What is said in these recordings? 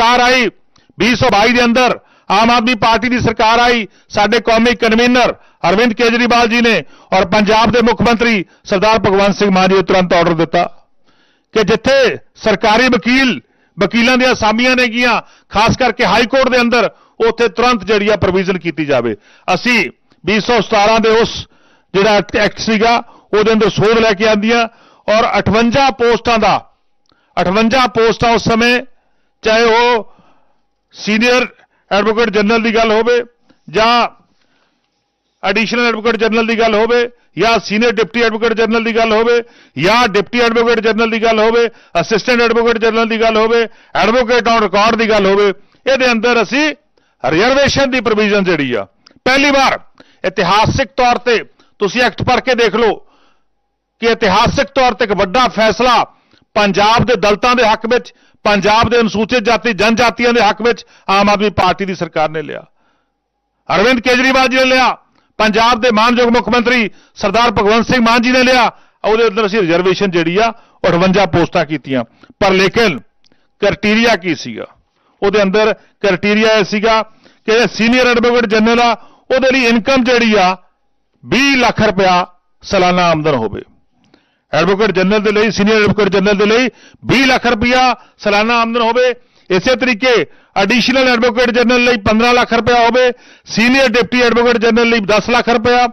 ਸਰਕਾਰ ਆਈ 2022 ਦੇ ਅੰਦਰ ਆਮ ਆਦਮੀ ਪਾਰਟੀ ਦੀ ਸਰਕਾਰ ਆਈ, ਸਾਡੇ ਕੌਮੀ ਕਨਵੀਨਰ ਅਰਵਿੰਦ ਕੇਜਰੀਵਾਲ ਜੀ ਨੇ ਔਰ ਪੰਜਾਬ ਦੇ ਮੁੱਖ ਮੰਤਰੀ ਸਰਦਾਰ ਭਗਵੰਤ ਸਿੰਘ ਮਾਨ ਜੀ ਨੇ ਤੁਰੰਤ ਆਰਡਰ ਦਿੱਤਾ ਕਿ ਜਿੱਥੇ ਸਰਕਾਰੀ ਵਕੀਲ, ਵਕੀਲਾਂ ਦੀਆਂ ਅਸਾਮੀਆਂ ਨੇਗੀਆਂ ਖਾਸ ਕਰਕੇ ਹਾਈ ਕੋਰਟ ਦੇ ਅੰਦਰ, ਉੱਥੇ ਤੁਰੰਤ ਜਿਹੜੀ ਆ ਪ੍ਰੋਵੀਜ਼ਨ ਕੀਤੀ ਜਾਵੇ। ਅਸੀਂ 2017 ਦੇ ਉਸ ਜਿਹੜਾ ਐਕਟ ਸੀਗਾ, ਉਹਦੇ ਅੰਦਰ ਸੋਧ ਲੈ ਕੇ ਆਂਦੀਆਂ ਔਰ 58 ਪੋਸਟਾਂ ਦਾ 58 ਪੋਸਟਾਂ ਉਸ ਸਮੇਂ ਚਾਹੇ ਉਹ ਸੀਨੀਅਰ ਐਡਵੋਕੇਟ ਜਨਰਲ ਦੀ ਗੱਲ ਹੋਵੇ ਜਾਂ ਐਡੀਸ਼ਨਲ ਐਡਵੋਕੇਟ ਜਨਰਲ ਦੀ ਗੱਲ ਹੋਵੇ ਜਾਂ ਸੀਨੀਅਰ ਡਿਪਟੀ ਐਡਵੋਕੇਟ ਜਨਰਲ ਦੀ ਗੱਲ ਹੋਵੇ ਜਾਂ ਡਿਪਟੀ ਐਡਵੋਕੇਟ ਜਨਰਲ ਦੀ ਗੱਲ ਹੋਵੇ, ਅਸਿਸਟੈਂਟ ਐਡਵੋਕੇਟ ਜਨਰਲ ਦੀ ਗੱਲ ਹੋਵੇ, ਐਡਵੋਕੇਟ ਔਨ ਰਿਕਾਰਡ ਦੀ ਗੱਲ ਹੋਵੇ, ਇਹਦੇ ਅੰਦਰ ਅਸੀਂ ਰਿਜ਼ਰਵੇਸ਼ਨ ਦੀ ਪ੍ਰੋਵੀਜ਼ਨ ਜਿਹੜੀ ਆ, ਪਹਿਲੀ ਵਾਰ ਇਤਿਹਾਸਿਕ ਤੌਰ ਤੇ ਤੁਸੀਂ ਐਕਟ ਪੜ੍ਹ ਕੇ ਦੇਖ ਲਓ ਕਿ ਇਤਿਹਾਸਿਕ ਤੌਰ ਤੇ ਇੱਕ ਵੱਡਾ ਫੈਸਲਾ ਪੰਜਾਬ ਦੇ ਦਲਤਾਂ ਦੇ ਹੱਕ ਵਿੱਚ, ਪੰਜਾਬ ਦੇ ਅਨੁਸੂਚਿਤ ਜਾਤੀ, ਜਨਜਾਤੀਆਂ ਦੇ ਹੱਕ ਵਿੱਚ ਆਮ ਆਦਮੀ ਪਾਰਟੀ ਦੀ ਸਰਕਾਰ ਨੇ ਲਿਆ। ਅਰਵਿੰਦ ਕੇਜਰੀਵਾਲ ਜੀ ਨੇ ਲਿਆ। ਪੰਜਾਬ ਦੇ ਮਾਨਯੋਗ ਮੁੱਖ ਮੰਤਰੀ ਸਰਦਾਰ ਭਗਵੰਤ ਸਿੰਘ ਮਾਨ ਜੀ ਨੇ ਲਿਆ। ਉਹਦੇ ਅੰਦਰ ਅਸੀਂ ਰਿਜ਼ਰਵੇਸ਼ਨ ਜਿਹੜੀ ਆ ਉਹ 58 ਪੋਸਟਾਂ ਕੀਤੀਆਂ। ਪਰ ਲੇਕਿਨ ਕ੍ਰਾਈਟੇਰੀਆ ਕੀ ਸੀਗਾ? ਉਹਦੇ ਅੰਦਰ ਕ੍ਰਾਈਟੇਰੀਆ ਇਹ ਸੀਗਾ ਕਿ ਸੀਨੀਅਰ ਐਡਵੋਕੇਟ ਜਨਰਲ ਆ, ਉਹਦੇ ਲਈ ਇਨਕਮ ਜਿਹੜੀ ਆ 20 ਲੱਖ ਰੁਪਇਆ ਸਾਲਾਨਾ ਆਮਦਨ ਹੋਵੇ। ਐਡਵੋਕੇਟ ਜਨਰਲ ਦੇ ਲਈ, ਸੀਨੀਅਰ ਐਡਵੋਕੇਟ ਜਨਰਲ ਦੇ ਲਈ 20 ਲੱਖ ਰੁਪਇਆ ਸਾਲਾਨਾ ਆਮਦਨ ਹੋਵੇ। ਇਸੇ ਤਰੀਕੇ ਐਡੀਸ਼ਨਲ ਐਡਵੋਕੇਟ ਜਨਰਲ ਲਈ 15 ਲੱਖ ਰੁਪਇਆ ਹੋਵੇ। ਸੀਨੀਅਰ ਡਿਪਟੀ ਐਡਵੋਕੇਟ ਜਨਰਲ ਲਈ 10 ਲੱਖ ਰੁਪਇਆ।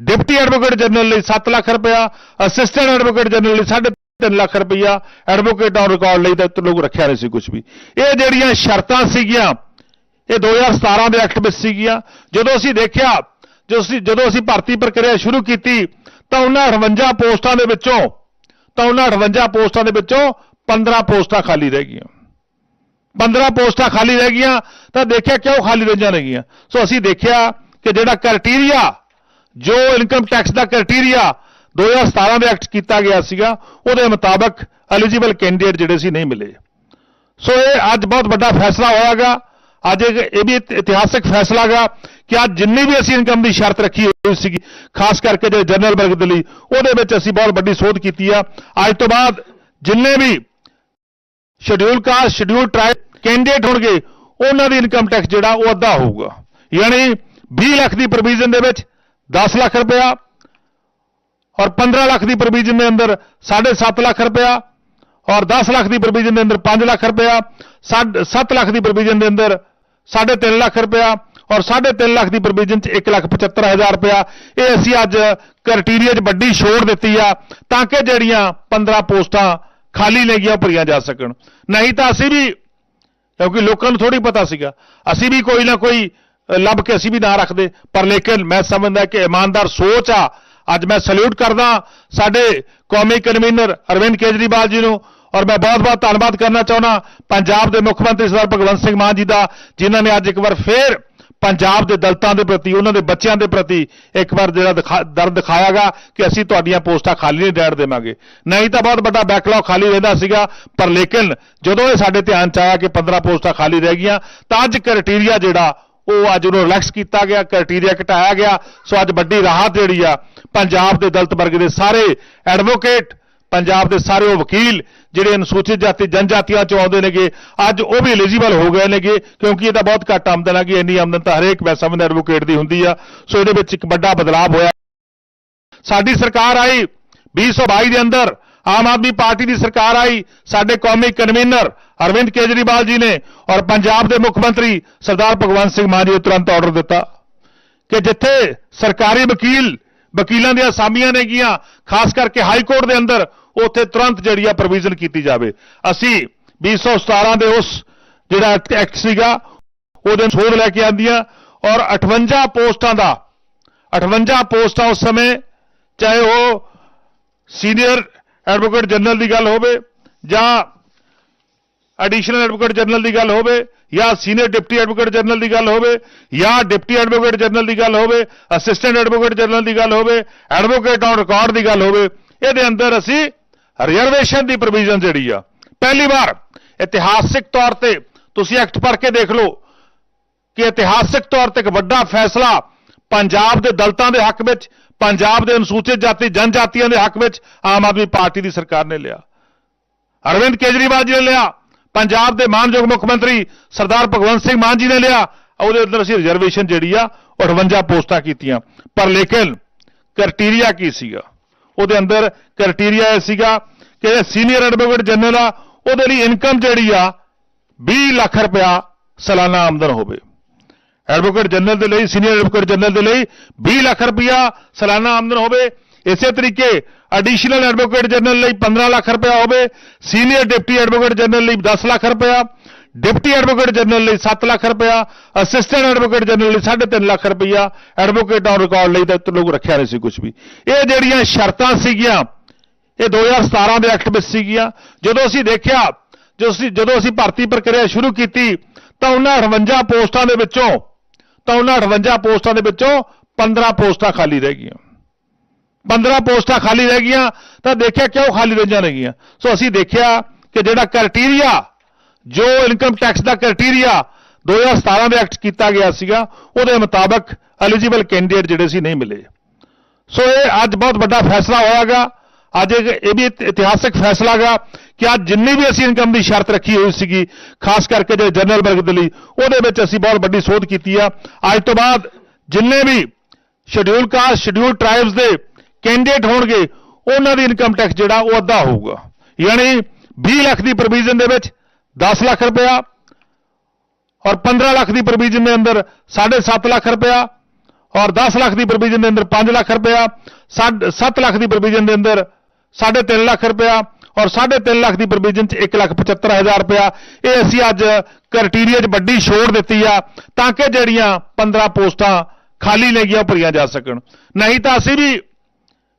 ਡਿਪਟੀ ਐਡਵੋਕੇਟ ਜਨਰਲ ਲਈ 7 ਲੱਖ ਰੁਪਇਆ। ਅਸਿਸਟੈਂਟ ਐਡਵੋਕੇਟ ਜਨਰਲ ਲਈ 3.5 ਲੱਖ ਰੁਪਇਆ। ਐਡਵੋਕੇਟ ਔਨ ਰਿਕਾਰਡ ਲਈ ਤਾਂ ਲੋਕ ਰੱਖਿਆ ਨਹੀਂ ਸੀ ਕੁਝ ਵੀ। ਇਹ ਜਿਹੜੀਆਂ ਸ਼ਰਤਾਂ ਸੀਗੀਆਂ, ਇਹ 2017 ਦੇ ਐਕਟ ਵਿੱਚ ਸੀਗੀਆਂ। ਜਦੋਂ ਅਸੀਂ ਦੇਖਿਆ, ਜਦੋਂ ਅਸੀਂ ਜਦੋਂ ਅਸੀਂ ਭਰਤੀ ਪ੍ਰਕਿਰਿਆ ਸ਼ੁਰੂ ਕੀਤੀ ਤਾਂ ਉਹਨਾਂ 58 ਪੋਸਟਾਂ ਦੇ ਵਿੱਚੋਂ, ਤਾਂ ਉਹਨਾਂ 58 ਪੋਸਟਾਂ ਦੇ ਵਿੱਚੋਂ 15 ਪੋਸਟਾਂ ਖਾਲੀ ਰਹਿ ਗਈਆਂ। 15 ਪੋਸਟਾਂ ਖਾਲੀ ਰਹਿ ਗਈਆਂ, ਤਾਂ ਦੇਖਿਆ ਕਿਉਂ ਖਾਲੀ ਰਹੀਆਂ ਨੇਗੀਆਂ? ਸੋ ਅਸੀਂ ਦੇਖਿਆ ਕਿ ਜਿਹੜਾ ਕ੍ਰਾਈਟੇਰੀਆ ਜੋ ਇਨਕਮ ਟੈਕਸ ਦਾ ਕ੍ਰਾਈਟੇਰੀਆ 2017 ਦੇ ਐਕਟ ਕੀਤਾ ਗਿਆ ਸੀਗਾ, ਉਹਦੇ ਮੁਤਾਬਕ ਐਲੀਜੀਬਲ ਕੈਂਡੀਡੇਟ ਜਿਹੜੇ ਸੀ ਨਹੀਂ ਮਿਲੇ। ਸੋ ਇਹ ਅੱਜ ਬਹੁਤ ਵੱਡਾ ਫੈਸਲਾ ਹੋਇਆਗਾ। ਅੱਜ ਇਹ ਵੀ ਇਤਿਹਾਸਿਕ ਇਤਿਹਾਸਕ ਫੈਸਲਾ ਗਾ ਕਿ ਅੱਜ ਜਿੰਨੀ ਵੀ ਅਸੀਂ ਇਨਕਮ ਦੀ ਸ਼ਰਤ ਰੱਖੀ ਹੋਈ ਸੀਗੀ, ਖਾਸ ਕਰਕੇ ਜਿਹੜੇ ਜਨਰਲ ਵਰਗ ਦੇ ਲਈ, ਉਹਦੇ ਵਿੱਚ ਅਸੀਂ ਬਹੁਤ ਵੱਡੀ ਸੋਧ ਕੀਤੀ ਆ। ਅੱਜ ਤੋਂ ਬਾਅਦ ਜਿੰਨੇ ਵੀ schedule caste schedule tribe candidate ਹੋਣਗੇ, ਉਹਨਾਂ ਦੀ ਇਨਕਮ ਟੈਕਸ ਜਿਹੜਾ ਉਹ ਅੱਧਾ ਹੋਊਗਾ। ਯਾਨੀ 20 ਲੱਖ ਦੀ ਪ੍ਰੋਵੀਜ਼ਨ ਦੇ ਵਿੱਚ 10 ਲੱਖ ਰੁਪਇਆ ਔਰ 15 ਲੱਖ ਦੀ ਪ੍ਰੋਵੀਜ਼ਨ ਦੇ ਅੰਦਰ 7.5 ਲੱਖ ਰੁਪਇਆ ਔਰ 10 ਲੱਖ ਦੀ ਪ੍ਰੋਵੀਜ਼ਨ ਦੇ ਅੰਦਰ 5 ਲੱਖ ਰੁਪਇਆ 7 ਲੱਖ ਦੀ ਪ੍ਰੋਵੀਜ਼ਨ ਦੇ ਅੰਦਰ 3.5 ਲੱਖ ਰੁਪਇਆ ਔਰ 3.5 ਲੱਖ ਦੀ ਪ੍ਰੋਵੀਜ਼ਨ ਚ 1,75,000 ਰੁਪਇਆ। ਇਹ ਅਸੀਂ ਅੱਜ ਕ੍ਰਾਈਟੇਰੀਆ 'ਚ ਵੱਡੀ ਛੋੜ ਦਿੱਤੀ ਆ ਤਾਂ ਕਿ ਜਿਹੜੀਆਂ 15 ਪੋਸਟਾਂ ਖਾਲੀ ਨੇ ਗਈਆਂ ਭਰੀਆਂ ਜਾ ਸਕਣ। ਨਹੀਂ ਤਾਂ ਅਸੀਂ ਵੀ ਕਿਉਂਕਿ ਲੋਕਾਂ ਨੂੰ ਥੋੜੀ ਪਤਾ ਸੀਗਾ ਅਸੀਂ ਵੀ ਕੋਈ ਨਾ ਕੋਈ ਲੱਭ ਕੇ ਅਸੀਂ ਵੀ ਨਾ ਰੱਖਦੇ ਪਰ ਲੇਕਿਨ ਮੈਂ ਸਮਝਦਾ ਕਿ ਇਮਾਨਦਾਰ ਸੋਚ ਆ। ਅੱਜ ਮੈਂ ਸਲੂਟ ਕਰਦਾ ਸਾਡੇ ਕੌਮੀ ਕਨਵੀਨਰ ਅਰਵਿੰਦ ਕੇਜਰੀਵਾਲ ਜੀ ਨੂੰ ਔਰ ਮੈਂ ਬਹੁਤ-ਬਹੁਤ ਧੰਨਵਾਦ ਕਰਨਾ ਚਾਹੁੰਦਾ। ਪੰਜਾਬ ਦੇ ਮੁੱਖ ਮੰਤਰੀ ਸਰਦਾਰ ਭਗਵੰਤ ਸਿੰਘ ਮਾਨ ਜੀ ਦਾ ਜਿਨ੍ਹਾਂ ਨੇ ਅੱਜ ਇੱਕ ਵਾਰ ਫੇਰ ਪੰਜਾਬ ਦੇ ਦਲਤਾਂ ਦੇ ਪ੍ਰਤੀ, ਉਹਨਾਂ ਦੇ ਬੱਚਿਆਂ ਦੇ ਪ੍ਰਤੀ ਇੱਕ ਵਾਰ ਜਿਹੜਾ ਦਿਖਾ- ਦਰਦ ਦਿਖਾਇਆਗਾ ਕਿ ਅਸੀਂ ਤੁਹਾਡੀਆਂ ਪੋਸਟਾਂ ਖਾਲੀ ਨਹੀਂ ਰਹਿਣ ਦੇਵਾਂਗੇ। ਨਹੀਂ ਤਾਂ ਬਹੁਤ ਵੱਡਾ ਬੈਕਲੌਗ ਖਾਲੀ ਰਹਿੰਦਾ ਸੀਗਾ, ਪਰ ਲੇਕਿਨ ਜਦੋਂ ਇਹ ਸਾਡੇ ਧਿਆਨ ਚ ਆਇਆ ਕਿ 15 ਪੋਸਟਾਂ ਖਾਲੀ ਰਹਿ ਗਈਆਂ, ਤਾਂ ਅੱਜ ਕ੍ਰਾਈਟੇਰੀਆ ਜਿਹੜਾ, ਉਹ ਅੱਜ ਉਹਨੂੰ ਰਿਲੈਕਸ ਕੀਤਾ ਗਿਆ ਕ੍ਰਾਈਟੇਰੀਆ ਘਟਾਇਆ ਗਿਆ। ਸੋ ਅੱਜ ਵੱਡੀ ਰਾਹਤ ਜਿਹੜੀ ਆ, ਪੰਜਾਬ ਦੇ ਦਲਤ ਵਰਗ ਦੇ ਸਾਰੇ ਐਡਵੋਕੇਟ ਪੰਜਾਬ ਦੇ ਸਾਰੇ ਉਹ ਵਕੀਲ ਜਿਹੜੇ ਅਨੁਸੂਚਿਤ ਜਾਤੀ ਜਨਜਾਤੀਆਂ ਚੋਂ ਆਉਂਦੇ ਨੇਗੇ, ਅੱਜ ਉਹ ਵੀ ਐਲੀਜੀਬਲ ਹੋ ਗਏ ਨੇਗੇ, ਕਿਉਂਕਿ ਇਹ ਤਾਂ ਬਹੁਤ ਘੱਟ ਆਮਦਨ ਹੈਗੀ ਇੰਨੀ ਆਮਦਨ ਤਾਂ ਹਰੇਕ ਮੈਂ ਸਮਝਦਾ ਐਡਵੋਕੇਟ ਦੀ ਹੁੰਦੀ ਆ। ਸੋ ਇਹਦੇ ਵਿੱਚ ਇੱਕ ਵੱਡਾ ਬਦਲਾਅ ਹੋਇਆ। ਸਾਡੀ ਸਰਕਾਰ ਆਈ 2022 ਦੇ ਅੰਦਰ। ਆਮ ਆਦਮੀ ਪਾਰਟੀ ਦੀ ਸਰਕਾਰ ਆਈ। ਸਾਡੇ ਕੌਮੀ ਕਨਵੀਨਰ ਅਰਵਿੰਦ ਕੇਜਰੀਵਾਲ ਜੀ ਨੇ ਔਰ ਪੰਜਾਬ ਦੇ ਮੁੱਖ ਮੰਤਰੀ ਸਰਦਾਰ ਭਗਵੰਤ ਸਿੰਘ ਮਾਨ ਜੀ ਨੇ ਤੁਰੰਤ ਆਰਡਰ ਦਿੱਤਾ ਕਿ ਜਿੱਥੇ ਸਰਕਾਰੀ ਵਕੀਲ ਵਕੀਲਾਂ ਦੀਆਂ ਅਸਾਮੀਆਂ ਨੇਗੀਆਂ, ਖਾਸ ਕਰਕੇ ਹਾਈ ਕੋਰਟ ਦੇ ਅੰਦਰ ਉੱਥੇ ਤੁਰੰਤ ਜਿਹੜੀ ਆ ਪ੍ਰੋਵੀਜ਼ਨ ਕੀਤੀ ਜਾਵੇ। ਅਸੀਂ 2017 ਦੇ ਉਸ ਜਿਹੜਾ ਐਕਟ ਸੀਗਾ, ਉਹਦੇ ਸੋਧ ਲੈ ਕੇ ਆਂਦੀਆਂ ਔਰ 58 ਪੋਸਟਾਂ ਦਾ 58 ਪੋਸਟਾਂ ਉਸ ਸਮੇਂ, ਚਾਹੇ ਉਹ ਸੀਨੀਅਰ ਐਡਵੋਕੇਟ ਜਨਰਲ ਦੀ ਗੱਲ ਹੋਵੇ ਜਾਂ ਐਡੀਸ਼ਨਲ ਐਡਵੋਕੇਟ ਜਨਰਲ ਦੀ ਗੱਲ ਹੋਵੇ ਜਾਂ ਸੀਨੀਅਰ ਡਿਪਟੀ ਐਡਵੋਕੇਟ ਜਨਰਲ ਦੀ ਗੱਲ ਹੋਵੇ ਜਾਂ ਡਿਪਟੀ ਐਡਵੋਕੇਟ ਜਨਰਲ ਦੀ ਗੱਲ ਹੋਵੇ ਅਸਿਸਟੈਂਟ ਐਡਵੋਕੇਟ ਜਨਰਲ ਦੀ ਗੱਲ ਹੋਵੇ ਐਡਵੋਕੇਟ ਔਨ ਰਿਕਾਰਡ ਦੀ ਗੱਲ ਹੋਵੇ, ਇਹਦੇ ਅੰਦਰ ਅਸੀਂ ਰਿਜ਼ਰਵੇਸ਼ਨ ਦੀ ਪ੍ਰੋਵੀਜ਼ਨ ਜਿਹੜੀ ਆ, ਪਹਿਲੀ ਵਾਰ ਇਤਿਹਾਸਿਕ ਤੌਰ ਤੇ ਤੁਸੀਂ ਐਕਟ ਪੜ੍ਹ ਕੇ ਦੇਖ ਲਓ ਕਿ ਇਤਿਹਾਸਿਕ ਤੌਰ ਤੇ ਇੱਕ ਵੱਡਾ ਫੈਸਲਾ ਪੰਜਾਬ ਦੇ ਦਲਤਾਂ ਦੇ ਹੱਕ ਵਿੱਚ, ਪੰਜਾਬ ਦੇ ਅਨੁਸੂਚਿਤ ਜਾਤੀ, ਜਨਜਾਤੀਆਂ ਦੇ ਹੱਕ ਵਿੱਚ ਆਮ ਆਦਮੀ ਪਾਰਟੀ ਦੀ ਸਰਕਾਰ ਨੇ ਲਿਆ। ਅਰਵਿੰਦ ਕੇਜਰੀਵਾਲ ਜੀ ਨੇ ਲਿਆ, ਪੰਜਾਬ ਦੇ ਮਾਨਯੋਗ ਮੁੱਖ ਮੰਤਰੀ ਸਰਦਾਰ ਭਗਵੰਤ ਸਿੰਘ ਮਾਨ ਜੀ ਨੇ ਲਿਆ, ਉਹਦੇ ਅੰਦਰ ਅਸੀਂ ਰਿਜ਼ਰਵੇਸ਼ਨ ਜਿਹੜੀ ਆ, ਉਹ 58 ਪੋਸਟਾਂ ਕੀਤੀਆਂ। ਪਰ ਲੇਕਿਨ ਕ੍ਰਾਈਟੇਰੀਆ ਕੀ ਸੀਗਾ? ਉਹਦੇ ਅੰਦਰ ਕ੍ਰਾਈਟੇਰੀਆ ਇਹ ਸੀਗਾ ਕਿ ਸੀਨੀਅਰ ਐਡਵੋਕੇਟ ਜਨਰਲ ਆ, ਉਹਦੇ ਲਈ ਇਨਕਮ ਜਿਹੜੀ ਆ 20 ਲੱਖ ਰੁਪਇਆ ਸਾਲਾਨਾ ਆਮਦਨ ਹੋਵੇ। ਐਡਵੋਕੇਟ ਜਨਰਲ ਦੇ ਲਈ, ਸੀਨੀਅਰ ਐਡਵੋਕੇਟ ਜਨਰਲ ਦੇ ਲਈ 20 ਲੱਖ ਰੁਪਇਆ ਸਾਲਾਨਾ ਆਮਦਨ ਹੋਵੇ। ਇਸੇ ਤਰੀਕੇ ਐਡੀਸ਼ਨਲ ਐਡਵੋਕੇਟ ਜਨਰਲ ਲਈ 15 ਲੱਖ ਰੁਪਇਆ ਹੋਵੇ, ਸੀਨੀਅਰ ਡਿਪਟੀ ਐਡਵੋਕੇਟ ਜਨਰਲ ਲਈ 10 ਲੱਖ ਰੁਪਇਆ, ਡਿਪਟੀ ਐਡਵੋਕੇਟ ਜਨਰਲ ਲਈ 7 ਲੱਖ ਰੁਪਇਆ, ਅਸਿਸਟੈਂਟ ਐਡਵੋਕੇਟ ਜਨਰਲ ਲਈ 3.5 ਲੱਖ ਰੁਪਇਆ, ਐਡਵੋਕੇਟ ਔਨ ਰਿਕਾਰਡ ਲਈ ਤਾਂ ਲੋਕ ਰੱਖਿਆ ਨਹੀਂ ਸੀ ਕੁਝ ਵੀ। ਇਹ ਜਿਹੜੀਆਂ ਸ਼ਰਤਾਂ ਸੀਗੀਆਂ ਇਹ 2017 ਦੇ ਐਕਟ ਵਿੱਚ ਸੀਗੀਆਂ। ਜਦੋਂ ਅਸੀਂ ਦੇਖਿਆ, ਜਦੋਂ ਅਸੀਂ ਜਦੋਂ ਅਸੀਂ ਭਰਤੀ ਪ੍ਰਕਿਰਿਆ ਸ਼ੁਰੂ ਕੀਤੀ, ਤਾਂ ਉਹਨਾਂ 58 ਪੋਸਟਾਂ ਦੇ ਵਿੱਚੋਂ ਤਾਂ ਉਹਨਾਂ 58 ਪੋਸਟਾਂ ਦੇ ਵਿੱਚੋਂ 15 ਪੋਸਟਾਂ ਖਾਲੀ ਰਹਿ ਗਈਆਂ। 15 ਪੋਸਟਾਂ ਖਾਲੀ ਰਹਿ ਗਈਆਂ, ਤਾਂ ਦੇਖਿਆ ਕਿਉਂ ਖਾਲੀ ਰਹੀਆਂ ਨੇਗੀਆਂ ਸੋ ਅਸੀਂ ਦੇਖਿਆ ਕਿ ਜਿਹੜਾ ਕ੍ਰਾਈਟੇਰੀਆ, ਜੋ ਇਨਕਮ ਟੈਕਸ ਦਾ ਕ੍ਰਾਈਟੇਰੀਆ 2017 ਦੇ ਐਕਟ ਕੀਤਾ ਗਿਆ ਸੀਗਾ, ਉਹਦੇ ਮੁਤਾਬਕ ਐਲੀਜੀਬਲ ਕੈਂਡੀਡੇਟ ਜਿਹੜੇ ਸੀ ਨਹੀਂ ਮਿਲੇ। ਸੋ ਇਹ ਅੱਜ ਬਹੁਤ ਵੱਡਾ ਫੈਸਲਾ ਹੋਇਆਗਾ। ਅੱਜ ਇੱਕ ਇਹ ਵੀ ਇਤਿਹਾਸਕ ਫੈਸਲਾ ਗਾ ਕਿ ਅੱਜ ਜਿੰਨੀ ਵੀ ਅਸੀਂ ਇਨਕਮ ਦੀ ਸ਼ਰਤ ਰੱਖੀ ਹੋਈ ਸੀਗੀ, ਖਾਸ ਕਰਕੇ ਜਿਹੜੇ ਜਨਰਲ ਵਰਗ ਦੇ ਲਈ, ਉਹਦੇ ਵਿੱਚ ਅਸੀਂ ਬਹੁਤ ਵੱਡੀ ਸੋਧ ਕੀਤੀ ਆ। ਅੱਜ ਤੋਂ ਬਾਅਦ ਜਿੰਨੇ ਵੀ ਸ਼ਡਿਊਲ ਕਾਸਟ ਸ਼ਡਿਊਲ ਟ੍ਰਾਈਬਸ ਦੇ ਕੈਂਡੀਡੇਟ ਹੋਣਗੇ, ਉਹਨਾਂ ਦੀ ਇਨਕਮ ਟੈਕਸ ਜਿਹੜਾ ਉਹ ਅੱਧਾ ਹੋਊਗਾ। ਯਾਨੀ 20 ਲੱਖ ਦੀ ਪ੍ਰੋਵੀਜ਼ਨ ਦੇ ਵਿੱਚ 10 ਲੱਖ ਰੁਪਇਆ ਔਰ 15 ਲੱਖ ਦੀ ਪ੍ਰੋਵੀਜ਼ਨ ਦੇ ਅੰਦਰ 7.5 ਲੱਖ ਰੁਪਇਆ ਔਰ 10 ਲੱਖ ਦੀ ਪ੍ਰੋਵੀਜ਼ਨ ਦੇ ਅੰਦਰ 5 ਲੱਖ ਰੁਪਇਆ 7 ਲੱਖ ਦੀ ਪ੍ਰੋਵੀਜ਼ਨ ਦੇ ਅੰਦਰ 3.5 ਲੱਖ ਰੁਪਇਆ ਔਰ 3.5 ਲੱਖ ਦੀ ਪ੍ਰੋਵੀਜ਼ਨ ਚ 1 ਲੱਖ 75 ਹਜ਼ਾਰ ਰੁਪਇਆ ਇਹ ਅਸੀਂ ਅੱਜ ਕ੍ਰਾਈਟੇਰੀਆ 'ਚ ਵੱਡੀ ਛੋੜ ਦਿੱਤੀ ਆ ਤਾਂ ਕਿ ਜਿਹੜੀਆਂ 15 ਪੋਸਟਾਂ ਖਾਲੀ ਨੇ ਭਰੀਆਂ ਜਾ ਸਕਣ ਨਹੀਂ ਤਾਂ ਅਸੀਂ ਵੀ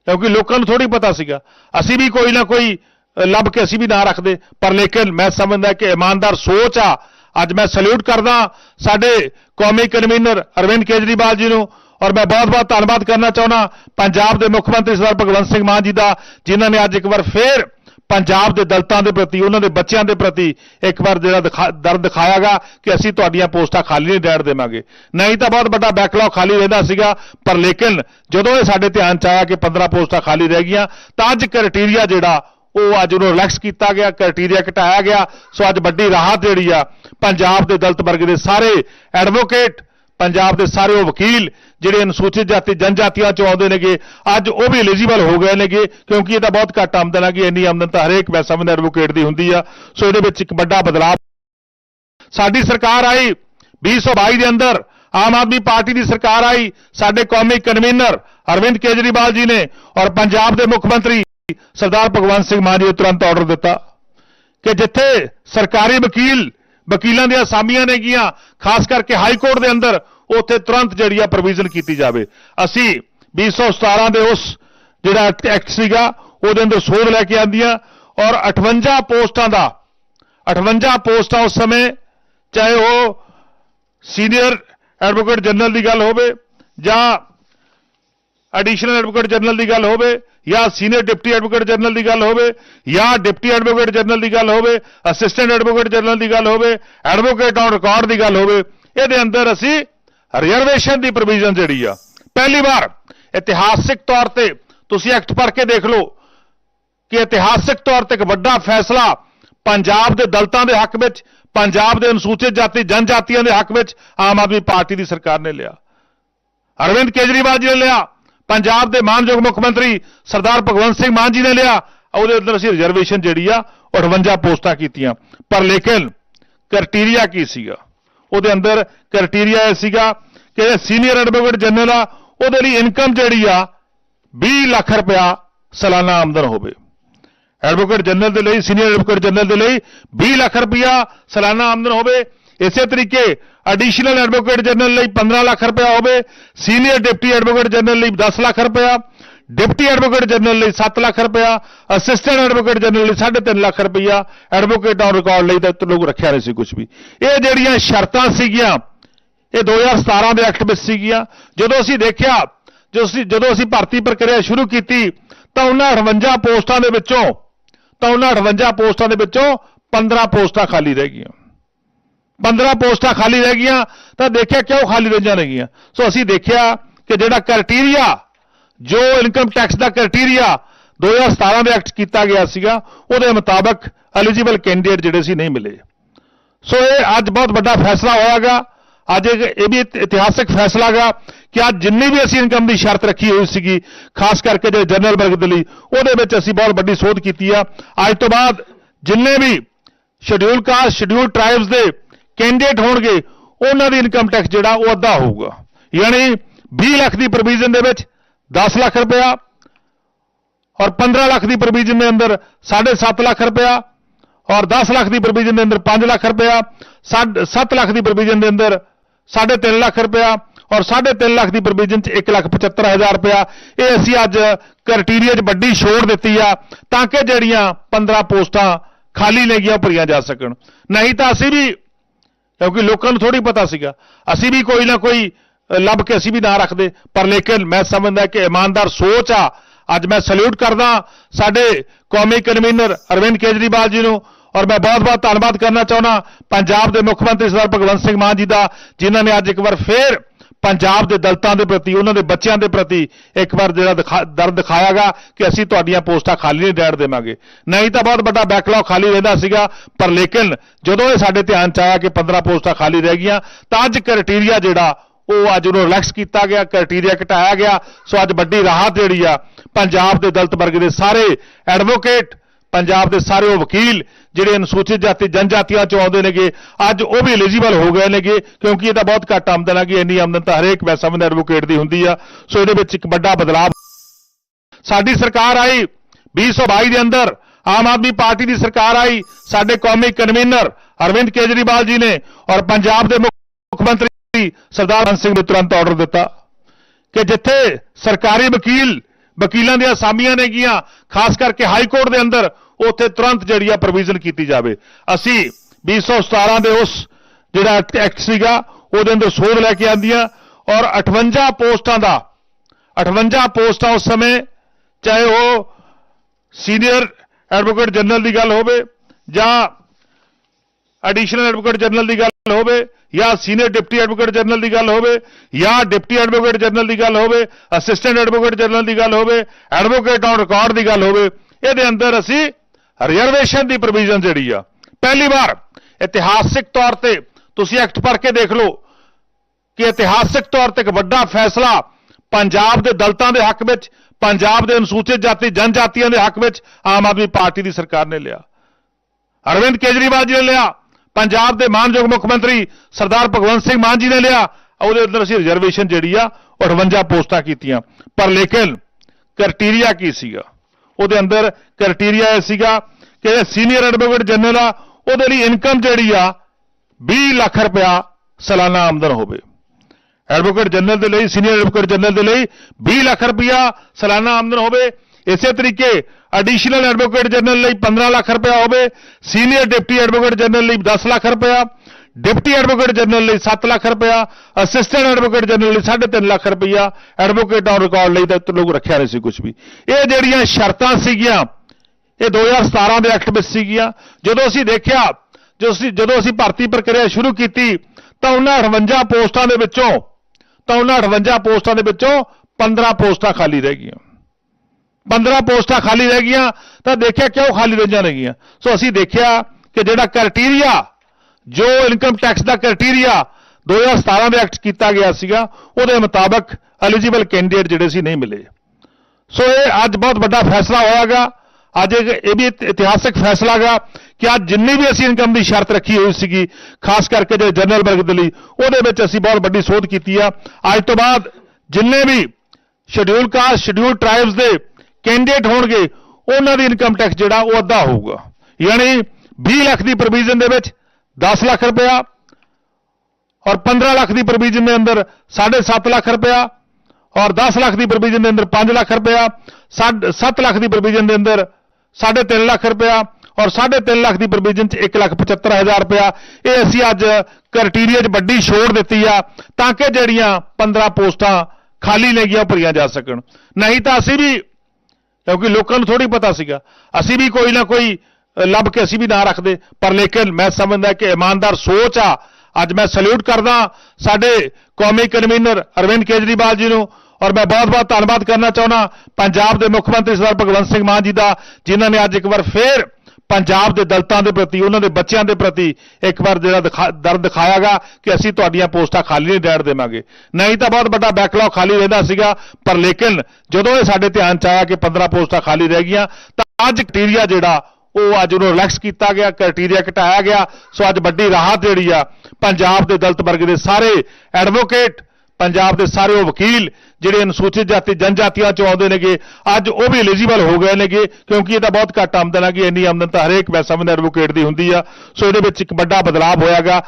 ਕਿਉਂਕਿ ਲੋਕਾਂ ਨੂੰ ਥੋੜੀ ਪਤਾ ਸੀਗਾ ਅਸੀਂ ਵੀ ਕੋਈ ਨਾ ਕੋਈ ਲੱਭ ਕੇ ਅਸੀਂ ਵੀ ਨਾ ਰੱਖਦੇ ਪਰ ਲੇਕਿਨ ਮੈਂ ਸਮਝਦਾ ਕਿ ਇਮਾਨਦਾਰ ਸੋਚ ਆ ਅੱਜ ਮੈਂ ਸਲੂਟ ਕਰਦਾ ਸਾਡੇ ਕੌਮੀ ਕਨਵੀਨਰ ਅਰਵਿੰਦ ਕੇਜਰੀਵਾਲ ਜੀ ਨੂੰ ਔਰ ਮੈਂ ਬਹੁਤ-ਬਹੁਤ ਧੰਨਵਾਦ ਕਰਨਾ ਚਾਹੁੰਦਾ ਪੰਜਾਬ ਦੇ ਮੁੱਖ ਮੰਤਰੀ ਸਰਦਾਰ ਭਗਵੰਤ ਸਿੰਘ ਮਾਨ ਜੀ ਦਾ, ਜਿਨ੍ਹਾਂ ਨੇ ਅੱਜ ਇੱਕ ਵਾਰ ਫੇਰ ਪੰਜਾਬ ਦੇ ਦਲਤਾਂ ਦੇ ਪ੍ਰਤੀ, ਉਹਨਾਂ ਦੇ ਬੱਚਿਆਂ ਦੇ ਪ੍ਰਤੀ ਇੱਕ ਵਾਰ ਜਿਹੜਾ ਦਿਖਾ- ਦਰਦ ਦਿਖਾਇਆਗਾ ਕਿ ਅਸੀਂ ਤੁਹਾਡੀਆਂ ਪੋਸਟਾਂ ਖਾਲੀ ਨਹੀਂ ਰਹਿਣ ਦੇਵਾਂਗੇ। ਨਹੀਂ ਤਾਂ ਬਹੁਤ ਵੱਡਾ ਬੈਕਲੌਗ ਖਾਲੀ ਰਹਿੰਦਾ ਸੀਗਾ, ਪਰ ਲੇਕਿਨ ਜਦੋਂ ਇਹ ਸਾਡੇ ਧਿਆਨ ਚ ਆਇਆ ਕਿ 15 ਪੋਸਟਾਂ ਖਾਲੀ ਰਹਿ ਗਈਆਂ, ਤਾਂ ਅੱਜ ਕ੍ਰਾਈਟੇਰੀਆ ਜਿਹੜਾ, ਉਹ ਅੱਜ ਉਹਨੂੰ ਰਿਲੈਕਸ ਕੀਤਾ ਗਿਆ ਕ੍ਰਾਈਟੇਰੀਆ ਘਟਾਇਆ ਗਿਆ। ਸੋ ਅੱਜ ਵੱਡੀ ਰਾਹਤ ਜਿਹੜੀ ਆ ਪੰਜਾਬ ਦੇ ਦਲਤ ਵਰਗ ਦੇ ਸਾਰੇ ਐਡਵੋਕੇਟ ਪੰਜਾਬ ਦੇ ਸਾਰੇ ਉਹ ਵਕੀਲ ਜਿਹੜੇ ਅਨੁਸੂਚਿਤ ਜਾਤੀ, ਜਨਜਾਤੀਆਂ ਚੋਂ ਆਉਂਦੇ ਨੇਗੇ, ਅੱਜ ਉਹ ਵੀ ਐਲੀਜੀਬਲ ਹੋ ਗਏ ਨੇਗੇ, ਕਿਉਂਕਿ ਇਹ ਤਾਂ ਬਹੁਤ ਘੱਟ ਆਮਦਨ ਹੈਗੀ ਇੰਨੀ ਆਮਦਨ ਤਾਂ ਹਰੇਕ ਮੈਂ ਸਮਝਦਾ ਐਡਵੋਕੇਟ ਦੀ ਹੁੰਦੀ ਆ। ਸੋ ਇਹਦੇ ਵਿੱਚ ਇੱਕ ਵੱਡਾ ਬਦਲਾਅ ਸਾਡੀ ਸਰਕਾਰ ਆਈ 2022 ਦੇ ਅੰਦਰ, ਆਮ ਆਦਮੀ ਪਾਰਟੀ ਦੀ ਸਰਕਾਰ ਆਈ, ਸਾਡੇ ਕੌਮੀ ਕਨਵੀਨਰ ਅਰਵਿੰਦ ਕੇਜਰੀਵਾਲ ਜੀ ਨੇ ਔਰ ਪੰਜਾਬ ਦੇ ਮੁੱਖ ਮੰਤਰੀ ਸਰਦਾਰ ਭਗਵੰਤ ਸਿੰਘ ਮਾਨ ਜੀ ਨੇ ਤੁਰੰਤ ਆਰਡਰ ਦਿੱਤਾ ਕਿ ਜਿੱਥੇ ਸਰਕਾਰੀ ਵਕੀਲ ਵਕੀਲਾਂ ਦੀਆਂ ਅਸਾਮੀਆਂ ਨੇਗੀਆਂ ਖਾਸ ਕਰਕੇ ਹਾਈ ਕੋਰਟ ਦੇ ਅੰਦਰ, ਉੱਥੇ ਤੁਰੰਤ ਜਿਹੜੀ ਆ ਪ੍ਰੋਵੀਜ਼ਨ ਕੀਤੀ ਜਾਵੇ। ਅਸੀਂ 2017 ਦੇ ਉਸ ਜਿਹੜਾ ਐਕਟ ਸੀਗਾ, ਉਹਦੇ ਅੰਦਰ ਸੋਧ ਲੈ ਕੇ ਆਂਦੀਆਂ ਔਰ 58 ਪੋਸਟਾਂ ਦਾ 58 ਪੋਸਟਾਂ ਉਸ ਸਮੇਂ, ਚਾਹੇ ਉਹ ਸੀਨੀਅਰ ਐਡਵੋਕੇਟ ਜਨਰਲ ਦੀ ਗੱਲ ਹੋਵੇ ਜਾਂ ਐਡੀਸ਼ਨਲ ਐਡਵੋਕੇਟ ਜਨਰਲ ਦੀ ਗੱਲ ਹੋਵੇ ਜਾਂ ਸੀਨੀਅਰ ਡਿਪਟੀ ਐਡਵੋਕੇਟ ਜਨਰਲ ਦੀ ਗੱਲ ਹੋਵੇ ਜਾਂ ਡਿਪਟੀ ਐਡਵੋਕੇਟ ਜਨਰਲ ਦੀ ਗੱਲ ਹੋਵੇ ਅਸਿਸਟੈਂਟ ਐਡਵੋਕੇਟ ਜਨਰਲ ਦੀ ਗੱਲ ਹੋਵੇ ਐਡਵੋਕੇਟ ਔਨ ਰਿਕਾਰਡ ਦੀ ਗੱਲ ਹੋਵੇ, ਇਹਦੇ ਅੰਦਰ ਅਸੀਂ ਰਿਜ਼ਰਵੇਸ਼ਨ ਦੀ ਪ੍ਰੋਵੀਜ਼ਨ ਜਿਹੜੀ ਆ, ਪਹਿਲੀ ਵਾਰ ਇਤਿਹਾਸਿਕ ਤੌਰ ਤੇ ਤੁਸੀਂ ਐਕਟ ਪੜ੍ਹ ਕੇ ਦੇਖ ਲਓ ਕਿ ਇਤਿਹਾਸਿਕ ਤੌਰ ਤੇ ਇੱਕ ਵੱਡਾ ਫੈਸਲਾ ਪੰਜਾਬ ਦੇ ਦਲਤਾਂ ਦੇ ਹੱਕ ਵਿੱਚ, ਪੰਜਾਬ ਦੇ ਅਨੁਸੂਚਿਤ ਜਾਤੀ, ਜਨਜਾਤੀਆਂ ਦੇ ਹੱਕ ਵਿੱਚ ਆਮ ਆਦਮੀ ਪਾਰਟੀ ਦੀ ਸਰਕਾਰ ਨੇ ਲਿਆ। ਅਰਵਿੰਦ ਕੇਜਰੀਵਾਲ ਜੀ ਨੇ ਲਿਆ। ਪੰਜਾਬ ਦੇ ਮਾਨਯੋਗ ਮੁੱਖ ਮੰਤਰੀ ਸਰਦਾਰ ਭਗਵੰਤ ਸਿੰਘ ਮਾਨ ਜੀ ਨੇ ਲਿਆ। ਉਹਦੇ ਅੰਦਰ ਅਸੀਂ ਰਿਜ਼ਰਵੇਸ਼ਨ ਜਿਹੜੀ ਆ, ਉਹ 58 ਪੋਸਟਾਂ ਕੀਤੀਆਂ। ਪਰ ਲੇਕਿਨ ਕ੍ਰਾਈਟੇਰੀਆ ਕੀ ਸੀਗਾ? ਉਹਦੇ ਅੰਦਰ ਕ੍ਰਾਈਟੇਰੀਆ ਇਹ ਸੀਗਾ ਕਿ ਸੀਨੀਅਰ ਐਡਵੋਕੇਟ ਜਨਰਲ ਆ, ਉਹਦੇ ਲਈ ਇਨਕਮ ਜਿਹੜੀ ਆ 20 ਲੱਖ ਰੁਪਇਆ ਸਾਲਾਨਾ ਆਮਦਨ ਹੋਵੇ। ਐਡਵੋਕੇਟ ਜਨਰਲ ਦੇ ਲਈ ਸੀਨੀਅਰ ਐਡਵੋਕੇਟ ਜਨਰਲ ਦੇ ਲਈ 20 ਲੱਖ ਰੁਪਇਆ ਸਾਲਾਨਾ ਆਮਦਨ ਹੋਵੇ। ਇਸੇ ਤਰੀਕੇ ਐਡੀਸ਼ਨਲ ਐਡਵੋਕੇਟ ਜਨਰਲ ਲਈ 15 ਲੱਖ ਰੁਪਇਆ ਹੋਵੇ ਸੀਨੀਅਰ ਡਿਪਟੀ ਐਡਵੋਕੇਟ ਜਨਰਲ ਲਈ 10 ਲੱਖ ਰੁਪਇਆ ਡਿਪਟੀ ਐਡਵੋਕੇਟ ਜਨਰਲ ਲਈ 7 ਲੱਖ ਰੁਪਇਆ ਅਸਿਸਟੈਂਟ ਐਡਵੋਕੇਟ ਜਨਰਲ ਲਈ 3.5 ਲੱਖ ਰੁਪਇਆ ਐਡਵੋਕੇਟ ਔਨ ਰਿਕਾਰਡ ਲਈ ਤਾਂ ਲੋਕ ਰੱਖਿਆ ਨਹੀਂ ਸੀ ਕੁਝ ਵੀ। ਇਹ ਜਿਹੜੀਆਂ ਸ਼ਰਤਾਂ ਸੀਗੀਆਂ, ਇਹ 2017 ਦੇ ਐਕਟ ਵਿੱਚ ਸੀਗੀਆਂ, ਜਦੋਂ ਅਸੀਂ ਦੇਖਿਆ, ਜਦੋਂ ਅਸੀਂ ਜਦੋਂ ਅਸੀਂ ਭਰਤੀ ਪ੍ਰਕਿਰਿਆ ਸ਼ੁਰੂ ਕੀਤੀ, ਤਾਂ ਉਹਨਾਂ 58 ਪੋਸਟਾਂ ਦੇ ਵਿੱਚੋਂ ਤਾਂ ਉਹਨਾਂ 58 ਪੋਸਟਾਂ ਦੇ ਵਿੱਚੋਂ 15 ਪੋਸਟਾਂ ਖਾਲੀ ਰਹਿ ਗਈਆਂ। 15 ਪੋਸਟਾਂ ਖਾਲੀ ਰਹਿ ਗਈਆਂ, ਤਾਂ ਦੇਖਿਆ ਕਿਉਂ ਖਾਲੀ ਰਹੀਆਂ ਨੇਗੀਆਂ? ਸੋ ਅਸੀਂ ਦੇਖਿਆ ਕਿ ਜਿਹੜਾ ਕ੍ਰਾਈਟੇਰੀਆ ਜੋ ਇਨਕਮ ਟੈਕਸ ਦਾ ਕ੍ਰਾਈਟੇਰੀਆ 2017 ਦੇ ਐਕਟ ਕੀਤਾ ਗਿਆ ਸੀਗਾ, ਉਹਦੇ ਮੁਤਾਬਕ ਐਲੀਜੀਬਲ ਕੈਂਡੀਡੇਟ ਜਿਹੜੇ ਸੀ ਨਹੀਂ ਮਿਲੇ। ਸੋ ਇਹ ਅੱਜ ਬਹੁਤ ਵੱਡਾ ਫੈਸਲਾ ਹੋਇਆਗਾ। ਅੱਜ ਇੱਕ ਇਹ ਵੀ ਇਤਿਹਾਸਕ ਫੈਸਲਾ ਹੈਗਾ ਕਿ ਅੱਜ ਜਿੰਨੀ ਵੀ ਅਸੀਂ ਇਨਕਮ ਦੀ ਸ਼ਰਤ ਰੱਖੀ ਹੋਈ ਸੀਗੀ, ਖਾਸ ਕਰਕੇ ਜਿਹੜੇ ਜਨਰਲ ਵਰਗ ਦੇ ਲਈ, ਉਹਦੇ ਵਿੱਚ ਅਸੀਂ ਬਹੁਤ ਵੱਡੀ ਸੋਧ ਕੀਤੀ ਆ। ਅੱਜ ਤੋਂ ਬਾਅਦ ਜਿੰਨੇ ਵੀ ਸ਼ਡਿਊਲ ਕਾਸਟ ਸ਼ਡਿਊਲ ਟ੍ਰਾਈਬਸ ਦੇ ਕੈਂਡੀਡੇਟ ਹੋਣਗੇ ਉਹਨਾਂ ਦੀ ਇਨਕਮ ਟੈਕਸ ਜਿਹੜਾ ਉਹ ਅੱਧਾ ਹੋਊਗਾ। ਯਾਨੀ 20 ਲੱਖ ਦੀ ਪ੍ਰੋਵੀਜ਼ਨ ਦੇ ਵਿੱਚ 10 ਲੱਖ ਰੁਪਇਆ ਔਰ 15 ਲੱਖ ਦੀ ਪ੍ਰੋਵੀਜ਼ਨ ਦੇ ਅੰਦਰ 7.5 ਲੱਖ ਰੁਪਇਆ ਔਰ 10 ਲੱਖ ਦੀ ਪ੍ਰੋਵੀਜ਼ਨ ਦੇ ਅੰਦਰ 5 ਲੱਖ ਰੁਪਇਆ 7 ਲੱਖ ਦੀ ਪ੍ਰੋਵੀਜ਼ਨ ਦੇ ਅੰਦਰ 3.5 ਲੱਖ ਰੁਪਇਆ ਔਰ 3.5 ਲੱਖ ਦੀ ਪ੍ਰੋਵੀਜ਼ਨ ਚ 1,75,000 ਰੁਪਇਆ। ਇਹ ਅਸੀਂ ਅੱਜ ਕ੍ਰਾਈਟੇਰੀਆ 'ਚ ਵੱਡੀ ਛੋੜ ਦਿੱਤੀ ਆ ਤਾਂ ਕਿ ਜਿਹੜੀਆਂ 15 ਪੋਸਟਾਂ ਖਾਲੀ ਨੇ ਭਰੀਆਂ ਜਾ ਸਕਣ। ਨਹੀਂ ਤਾਂ ਅਸੀਂ ਵੀ ਕਿਉਂਕਿ ਲੋਕਾਂ ਨੂੰ ਥੋੜੀ ਪਤਾ ਸੀਗਾ। ਅਸੀਂ ਵੀ ਕੋਈ ਨਾ ਕੋਈ ਲੱਭ ਕੇ ਅਸੀਂ ਵੀ ਨਾ ਰੱਖਦੇ। ਪਰ ਲੇਕਿਨ ਮੈਂ ਸਮਝਦਾ ਕਿ ਇਮਾਨਦਾਰ ਸੋਚ ਆ। ਅੱਜ ਮੈਂ ਸਲੂਟ ਕਰਦਾ ਸਾਡੇ ਕੌਮੀ ਕਨਵੀਨਰ ਅਰਵਿੰਦ ਕੇਜਰੀਵਾਲ ਜੀ ਨੂੰ ਔਰ ਮੈਂ ਬਹੁਤ-ਬਹੁਤ ਧੰਨਵਾਦ ਕਰਨਾ ਚਾਹੁੰਦਾ ਪੰਜਾਬ ਦੇ ਮੁੱਖ ਮੰਤਰੀ ਸਰਦਾਰ ਭਗਵੰਤ ਸਿੰਘ ਮਾਨ ਜੀ ਦਾ, ਜਿਨ੍ਹਾਂ ਨੇ ਅੱਜ ਇੱਕ ਵਾਰ ਫੇਰ ਪੰਜਾਬ ਦੇ ਦਲਤਾਂ ਦੇ ਪ੍ਰਤੀ, ਉਹਨਾਂ ਦੇ ਬੱਚਿਆਂ ਦੇ ਪ੍ਰਤੀ ਇੱਕ ਵਾਰ ਜਿਹੜਾ ਦਿਖਾ- ਦਰਦ ਦਿਖਾਇਆਗਾ ਕਿ ਅਸੀਂ ਤੁਹਾਡੀਆਂ ਪੋਸਟਾਂ ਖਾਲੀ ਨਹੀਂ ਰਹਿਣ ਦੇਵਾਂਗੇ। ਨਹੀਂ ਤਾਂ ਬਹੁਤ ਵੱਡਾ ਬੈਕਲੌਗ ਖਾਲੀ ਰਹਿੰਦਾ ਸੀਗਾ, ਪਰ ਲੇਕਿਨ ਜਦੋਂ ਇਹ ਸਾਡੇ ਧਿਆਨ ਚ ਆਇਆ ਕਿ 15 ਪੋਸਟਾਂ ਖਾਲੀ ਰਹਿ ਗਈਆਂ, ਤਾਂ ਅੱਜ ਕ੍ਰਾਈਟੇਰੀਆ ਜਿਹੜਾ, ਉਹ ਅੱਜ ਉਹਨੂੰ ਰਿਲੈਕਸ ਕੀਤਾ ਗਿਆ ਕ੍ਰਾਈਟੇਰੀਆ ਘਟਾਇਆ ਗਿਆ। ਸੋ ਅੱਜ ਵੱਡੀ ਰਾਹਤ ਜਿਹੜੀ ਆ ਪੰਜਾਬ ਦੇ ਦਲਤ ਵਰਗ ਦੇ ਸਾਰੇ ਐਡਵੋਕੇਟ ਪੰਜਾਬ ਦੇ ਸਾਰੇ ਉਹ ਵਕੀਲ ਜਿਹੜੇ ਅਨੁਸੂਚਿਤ ਜਾਤੀ, ਜਨਜਾਤੀਆਂ ਚੋਂ ਆਉਂਦੇ ਨੇਗੇ, ਅੱਜ ਉਹ ਵੀ ਐਲੀਜੀਬਲ ਹੋ ਗਏ ਨੇਗੇ, ਕਿਉਂਕਿ ਇਹ ਤਾਂ ਬਹੁਤ ਘੱਟ ਆਮਦਨ ਹੈਗੀ ਇੰਨੀ ਆਮਦਨ ਤਾਂ ਹਰੇਕ ਮੈਂ ਸਮਝਦਾ ਐਡਵੋਕੇਟ ਦੀ ਹੁੰਦੀ ਆ। ਸੋ ਇਹਦੇ ਵਿੱਚ ਇੱਕ ਵੱਡਾ ਬਦਲਾਅ ਸਾਡੀ ਸਰਕਾਰ ਆਈ 2022 ਦੇ ਅੰਦਰ, ਆਮ ਆਦਮੀ ਪਾਰਟੀ ਦੀ ਸਰਕਾਰ ਆਈ, ਸਾਡੇ ਕੌਮੀ ਕਨਵੀਨਰ ਅਰਵਿੰਦ ਕੇਜਰੀਵਾਲ ਜੀ ਨੇ ਔਰ ਪੰਜਾਬ ਦੇ ਮੁੱਖ ਮੰਤਰੀ ਸਰਦਾਰ ਸਿੰਘ ਨੂੰ ਤੁਰੰਤ ਆਰਡਰ ਦਿੱਤਾ ਕਿ ਜਿੱਥੇ ਸਰਕਾਰੀ ਵਕੀਲ ਵਕੀਲਾਂ ਦੀਆਂ ਅਸਾਮੀਆਂ ਨੇਗੀਆਂ ਖਾਸ ਕਰਕੇ ਹਾਈ ਕੋਰਟ ਦੇ ਅੰਦਰ, ਉੱਥੇ ਤੁਰੰਤ ਜਿਹੜੀ ਆ ਪ੍ਰੋਵੀਜ਼ਨ ਕੀਤੀ ਜਾਵੇ। ਅਸੀਂ 2017 ਦੇ ਉਸ ਜਿਹੜਾ ਐਕਟ ਸੀਗਾ, ਉਹਦੇ ਅੰਦਰ ਸੋਧ ਲੈ ਕੇ ਆਂਦੀਆਂ ਔਰ 58 ਪੋਸਟਾਂ ਦਾ 58 ਪੋਸਟਾਂ ਉਸ ਸਮੇਂ, ਚਾਹੇ ਉਹ ਸੀਨੀਅਰ ਐਡਵੋਕੇਟ ਜਨਰਲ ਦੀ ਗੱਲ ਹੋਵੇ ਜਾਂ ਐਡੀਸ਼ਨਲ ਐਡਵੋਕੇਟ ਜਨਰਲ ਦੀ ਗੱਲ ਹੋਵੇ ਜਾਂ ਸੀਨੀਅਰ ਡਿਪਟੀ ਐਡਵੋਕੇਟ ਜਨਰਲ ਦੀ ਗੱਲ ਹੋਵੇ ਜਾਂ ਡਿਪਟੀ ਐਡਵੋਕੇਟ ਜਨਰਲ ਦੀ ਗੱਲ ਹੋਵੇ ਅਸਿਸਟੈਂਟ ਐਡਵੋਕੇਟ ਜਨਰਲ ਦੀ ਗੱਲ ਹੋਵੇ ਐਡਵੋਕੇਟ ਔਨ ਰਿਕਾਰਡ ਦੀ ਗੱਲ ਹੋਵੇ, ਇਹਦੇ ਅੰਦਰ ਅਸੀਂ ਰਿਜ਼ਰਵੇਸ਼ਨ ਦੀ ਪ੍ਰੋਵੀਜ਼ਨ ਜਿਹੜੀ ਆ, ਪਹਿਲੀ ਵਾਰ ਇਤਿਹਾਸਿਕ ਤੌਰ ਤੇ ਤੁਸੀਂ ਐਕਟ ਪੜ੍ਹ ਕੇ ਦੇਖ ਲਓ ਕਿ ਇਤਿਹਾਸਿਕ ਤੌਰ ਤੇ ਇੱਕ ਵੱਡਾ ਫੈਸਲਾ ਪੰਜਾਬ ਦੇ ਦਲਤਾਂ ਦੇ ਹੱਕ ਵਿੱਚ, ਪੰਜਾਬ ਦੇ ਅਨੁਸੂਚਿਤ ਜਾਤੀ, ਜਨਜਾਤੀਆਂ ਦੇ ਹੱਕ ਵਿੱਚ ਆਮ ਆਦਮੀ ਪਾਰਟੀ ਦੀ ਸਰਕਾਰ ਨੇ ਲਿਆ। ਅਰਵਿੰਦ ਕੇਜਰੀਵਾਲ ਜੀ ਨੇ ਲਿਆ। ਪੰਜਾਬ ਦੇ ਮਾਨਯੋਗ ਮੁੱਖ ਮੰਤਰੀ ਸਰਦਾਰ ਭਗਵੰਤ ਸਿੰਘ ਮਾਨ ਜੀ ਨੇ ਲਿਆ। ਉਹਦੇ ਅੰਦਰ ਅਸੀਂ ਰਿਜ਼ਰਵੇਸ਼ਨ ਜਿਹੜੀ ਆ, ਉਹ 58 ਪੋਸਟਾਂ ਕੀਤੀਆਂ। ਪਰ ਲੇਕਿਨ ਕ੍ਰਾਈਟੇਰੀਆ ਕੀ ਸੀਗਾ? ਉਹਦੇ ਅੰਦਰ ਕ੍ਰਾਈਟੇਰੀਆ ਇਹ ਸੀਗਾ ਕਿ ਸੀਨੀਅਰ ਐਡਵੋਕੇਟ ਜਨਰਲ ਆ, ਉਹਦੇ ਲਈ ਇਨਕਮ ਜਿਹੜੀ ਆ 20 ਲੱਖ ਰੁਪਇਆ ਸਾਲਾਨਾ ਆਮਦਨ ਹੋਵੇ। ਐਡਵੋਕੇਟ ਜਨਰਲ ਦੇ ਲਈ ਸੀਨੀਅਰ ਐਡਵੋਕੇਟ ਜਨਰਲ ਦੇ ਲਈ 20 ਲੱਖ ਰੁਪਇਆ ਸਾਲਾਨਾ ਆਮਦਨ ਹੋਵੇ। ਇਸੇ ਤਰੀਕੇ ਐਡੀਸ਼ਨਲ ਐਡਵੋਕੇਟ ਜਨਰਲ ਲਈ 15 ਲੱਖ ਰੁਪਇਆ ਹੋਵੇ ਸੀਨੀਅਰ ਡਿਪਟੀ ਐਡਵੋਕੇਟ ਜਨਰਲ ਲਈ 10 ਲੱਖ ਰੁਪਇਆ ਡਿਪਟੀ ਐਡਵੋਕੇਟ ਜਨਰਲ ਲਈ 7 ਲੱਖ ਰੁਪਇਆ ਅਸਿਸਟੈਂਟ ਐਡਵੋਕੇਟ ਜਨਰਲ ਲਈ 3.5 ਲੱਖ ਰੁਪਇਆ ਐਡਵੋਕੇਟ ਔਨ ਰਿਕਾਰਡ ਲਈ ਤਾਂ ਲੋਕ ਰੱਖਿਆ ਨਹੀਂ ਸੀ ਕੁਝ ਵੀ। ਇਹ ਜਿਹੜੀਆਂ ਸ਼ਰਤਾਂ ਸੀਗੀਆਂ, ਇਹ 2017 ਦੇ ਐਕਟ ਵਿੱਚ ਸੀਗੀਆਂ। ਜਦੋਂ ਅਸੀਂ ਦੇਖਿਆ ਜਦੋਂ ਅਸੀਂ ਜਦੋਂ ਅਸੀਂ ਭਰਤੀ ਪ੍ਰਕਿਰਿਆ ਸ਼ੁਰੂ ਕੀਤੀ, ਤਾਂ ਉਹਨਾਂ 58 ਪੋਸਟਾਂ ਦੇ ਵਿੱਚੋਂ, ਤਾਂ ਉਹਨਾਂ 58 ਪੋਸਟਾਂ ਦੇ ਵਿੱਚੋਂ 15 ਪੋਸਟਾਂ ਖਾਲੀ ਰਹਿ ਗਈਆਂ। 15 ਪੋਸਟਾਂ ਖਾਲੀ ਰਹਿ ਗਈਆਂ, ਤਾਂ ਦੇਖਿਆ ਕਿਉਂ ਖਾਲੀ ਰਹੀਆਂ ਨੇਗੀਆਂ? ਸੋ ਅਸੀਂ ਦੇਖਿਆ ਕਿ ਜਿਹੜਾ ਕ੍ਰਾਈਟੇਰੀਆ ਜੋ ਇਨਕਮ ਟੈਕਸ ਦਾ ਕ੍ਰਾਈਟੇਰੀਆ 2017 ਦੇ ਐਕਟ ਕੀਤਾ ਗਿਆ ਸੀਗਾ, ਉਹਦੇ ਮੁਤਾਬਕ ਐਲੀਜੀਬਲ ਕੈਂਡੀਡੇਟ ਜਿਹੜੇ ਸੀ ਨਹੀਂ ਮਿਲੇ। ਸੋ ਇਹ ਅੱਜ ਬਹੁਤ ਵੱਡਾ ਫੈਸਲਾ ਹੋਇਆਗਾ। ਅੱਜ ਇੱਕ ਇਹ ਵੀ ਇਤਿਹਾਸਕ ਫੈਸਲਾ ਗਾ ਕਿ ਅੱਜ ਜਿੰਨੀ ਵੀ ਅਸੀਂ ਇਨਕਮ ਦੀ ਸ਼ਰਤ ਰੱਖੀ ਹੋਈ ਸੀਗੀ, ਖਾਸ ਕਰਕੇ ਜਿਹੜੇ ਜਨਰਲ ਵਰਗ ਦੇ ਲਈ, ਉਹਦੇ ਵਿੱਚ ਅਸੀਂ ਬਹੁਤ ਵੱਡੀ ਸੋਧ ਕੀਤੀ ਆ। ਅੱਜ ਤੋਂ ਬਾਅਦ ਜਿੰਨੇ ਵੀ ਸ਼ਡਿਊਲ ਕਾਸਟ ਸ਼ਡਿਊਲ ਟ੍ਰਾਈਬਸ ਦੇ ਕੈਂਡੀਡੇਟ ਹੋਣਗੇ ਉਹਨਾਂ ਦੀ ਇਨਕਮ ਟੈਕਸ ਜਿਹੜਾ ਉਹ ਅੱਧਾ ਹੋਊਗਾ। ਯਾਨੀ 20 ਲੱਖ ਦੀ ਪ੍ਰੋਵੀਜ਼ਨ ਦੇ ਵਿੱਚ 10 ਲੱਖ ਰੁਪਇਆ ਔਰ 15 ਲੱਖ ਦੀ ਪ੍ਰੋਵੀਜ਼ਨ ਦੇ ਅੰਦਰ 7.5 ਲੱਖ ਰੁਪਇਆ ਔਰ 10 ਲੱਖ ਦੀ ਪ੍ਰੋਵੀਜ਼ਨ ਦੇ ਅੰਦਰ 5 ਲੱਖ ਰੁਪਇਆ 7 ਲੱਖ ਦੀ ਪ੍ਰੋਵੀਜ਼ਨ ਦੇ ਅੰਦਰ 3.5 ਲੱਖ ਰੁਪਇਆ ਔਰ 3.5 ਲੱਖ ਦੀ ਪ੍ਰੋਵੀਜ਼ਨ ਚ 1,75,000 ਰੁਪਇਆ। ਇਹ ਅਸੀਂ ਅੱਜ ਕ੍ਰਾਈਟੇਰੀਆ 'ਚ ਵੱਡੀ ਛੋੜ ਦਿੱਤੀ ਆ ਤਾਂ ਕਿ ਜਿਹੜੀਆਂ 15 ਪੋਸਟਾਂ ਖਾਲੀ ਨੇ ਉਹ ਭਰੀਆਂ ਜਾ ਸਕਣ। ਨਹੀਂ ਤਾਂ ਅਸੀਂ ਵੀ ਕਿਉਂਕਿ ਲੋਕਾਂ ਨੂੰ ਥੋੜੀ ਪਤਾ ਸੀਗਾ। ਅਸੀਂ ਵੀ ਕੋਈ ਨਾ ਕੋਈ ਲੱਭ ਕੇ ਅਸੀਂ ਵੀ ਨਾ ਰੱਖਦੇ। ਪਰ ਲੇਕਿਨ ਮੈਂ ਸਮਝਦਾ ਕਿ ਇਮਾਨਦਾਰ ਸੋਚ ਆ। ਅੱਜ ਮੈਂ ਸਲੂਟ ਕਰਦਾ ਸਾਡੇ ਕੌਮੀ ਕਨਵੀਨਰ ਅਰਵਿੰਦ ਕੇਜਰੀਵਾਲ ਜੀ ਨੂੰ ਔਰ ਮੈਂ ਬਹੁਤ-ਬਹੁਤ ਧੰਨਵਾਦ ਕਰਨਾ ਚਾਹੁੰਦਾ। ਪੰਜਾਬ ਦੇ ਮੁੱਖ ਮੰਤਰੀ ਸਰਦਾਰ ਭਗਵੰਤ ਸਿੰਘ ਮਾਨ ਜੀ ਦਾ, ਜਿਨ੍ਹਾਂ ਨੇ ਅੱਜ ਇੱਕ ਵਾਰ ਫੇਰ ਪੰਜਾਬ ਦੇ ਦਲਤਾਂ ਦੇ ਪ੍ਰਤੀ, ਉਹਨਾਂ ਦੇ ਬੱਚਿਆਂ ਦੇ ਪ੍ਰਤੀ ਇੱਕ ਵਾਰ ਜਿਹੜਾ ਦਿਖਾ- ਦਰਦ ਦਿਖਾਇਆਗਾ ਕਿ ਅਸੀਂ ਤੁਹਾਡੀਆਂ ਪੋਸਟਾਂ ਖਾਲੀ ਨਹੀਂ ਰਹਿਣ ਦੇਵਾਂਗੇ। ਨਹੀਂ ਤਾਂ ਬਹੁਤ ਵੱਡਾ ਬੈਕਲੌਗ ਖਾਲੀ ਰਹਿੰਦਾ ਸੀਗਾ, ਪਰ ਲੇਕਿਨ ਜਦੋਂ ਇਹ ਸਾਡੇ ਧਿਆਨ ਚ ਆਇਆ ਕਿ 15 ਪੋਸਟਾਂ ਖਾਲੀ ਰਹਿ ਗਈਆਂ, ਤਾਂ ਅੱਜ ਕ੍ਰਾਈਟੇਰੀਆ ਜਿਹੜਾ, ਉਹ ਅੱਜ ਉਹਨੂੰ ਰਿਲੈਕਸ ਕੀਤਾ ਗਿਆ ਕ੍ਰਾਈਟੇਰੀਆ ਘਟਾਇਆ ਗਿਆ। ਸੋ ਅੱਜ ਵੱਡੀ ਰਾਹਤ ਜਿਹੜੀ ਆ, ਪੰਜਾਬ ਦੇ ਦਲਤ ਵਰਗ ਦੇ ਸਾਰੇ ਐਡਵੋਕੇਟ ਪੰਜਾਬ ਦੇ ਸਾਰੇ ਉਹ ਵਕੀਲ ਜਿਹੜੇ ਅਨੁਸੂਚਿਤ ਜਾਤੀ, ਜਨਜਾਤੀਆਂ ਚੋਂ ਆਉਂਦੇ ਨੇਗੇ, ਅੱਜ ਉਹ ਵੀ ਐਲੀਜੀਬਲ ਹੋ ਗਏ ਨੇਗੇ, ਕਿਉਂਕਿ ਇਹ ਤਾਂ ਬਹੁਤ ਘੱਟ ਆਮਦਨ ਹੈਗੀ ਇੰਨੀ ਆਮਦਨ ਤਾਂ ਹਰੇਕ ਮੈਂ ਸਮਝਦਾ ਐਡਵੋਕੇਟ ਦੀ ਹੁੰਦੀ ਆ। ਸੋ ਇਹਦੇ ਵਿੱਚ ਇੱਕ ਵੱਡਾ ਬਦਲਾਅ ਹੋਇਆਗਾ।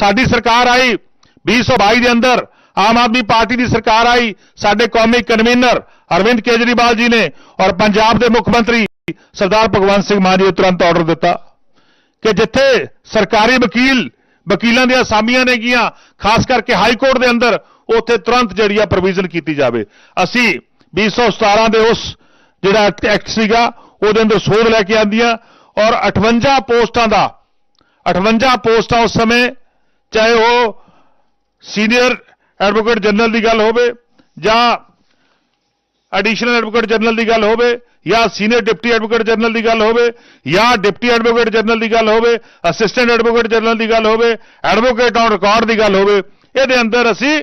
ਸਾਡੀ ਸਰਕਾਰ ਆਈ 2022 ਦੇ ਅੰਦਰ, ਆਮ ਆਦਮੀ ਪਾਰਟੀ ਦੀ ਸਰਕਾਰ ਆਈ, ਸਾਡੇ ਕੌਮੀ ਕਨਵੀਨਰ ਅਰਵਿੰਦ ਕੇਜਰੀਵਾਲ ਜੀ ਨੇ ਔਰ ਪੰਜਾਬ ਦੇ ਮੁੱਖ ਮੰਤਰੀ ਸਰਦਾਰ ਭਗਵੰਤ ਸਿੰਘ ਮਾਨ ਜੀ ਨੇ ਤੁਰੰਤ ਆਰਡਰ ਦਿੱਤਾ ਕਿ ਜਿੱਥੇ ਸਰਕਾਰੀ ਵਕੀਲ, ਵਕੀਲਾਂ ਦੀਆਂ ਅਸਾਮੀਆਂ ਨੇਗੀਆਂ ਖਾਸ ਕਰਕੇ ਹਾਈ ਕੋਰਟ ਦੇ ਅੰਦਰ, ਉੱਥੇ ਤੁਰੰਤ ਜਿਹੜੀ ਆ ਪ੍ਰੋਵੀਜ਼ਨ ਕੀਤੀ ਜਾਵੇ। ਅਸੀਂ 2017 ਦੇ ਉਸ ਜਿਹੜਾ ਐਕਟ ਸੀਗਾ, ਉਹਦੇ ਅੰਦਰ ਸੋਧ ਲੈ ਕੇ ਆਂਦੀਆਂ ਔਰ 58 ਪੋਸਟਾਂ ਦਾ 58 ਪੋਸਟਾਂ ਉਸ ਸਮੇਂ ਚਾਹੇ ਉਹ ਸੀਨੀਅਰ ਐਡਵੋਕੇਟ ਜਨਰਲ ਦੀ ਗੱਲ ਹੋਵੇ ਜਾਂ ਐਡੀਸ਼ਨਲ ਐਡਵੋਕੇਟ ਜਨਰਲ ਦੀ ਗੱਲ ਹੋਵੇ ਜਾਂ ਸੀਨੀਅਰ ਡਿਪਟੀ ਐਡਵੋਕੇਟ ਜਨਰਲ ਦੀ ਗੱਲ ਹੋਵੇ ਜਾਂ ਡਿਪਟੀ ਐਡਵੋਕੇਟ ਜਨਰਲ ਦੀ ਗੱਲ ਹੋਵੇ, ਅਸਿਸਟੈਂਟ ਐਡਵੋਕੇਟ ਜਨਰਲ ਦੀ ਗੱਲ ਹੋਵੇ, ਐਡਵੋਕੇਟ ਔਨ ਰਿਕਾਰਡ ਦੀ ਗੱਲ ਹੋਵੇ, ਇਹਦੇ ਅੰਦਰ ਅਸੀਂ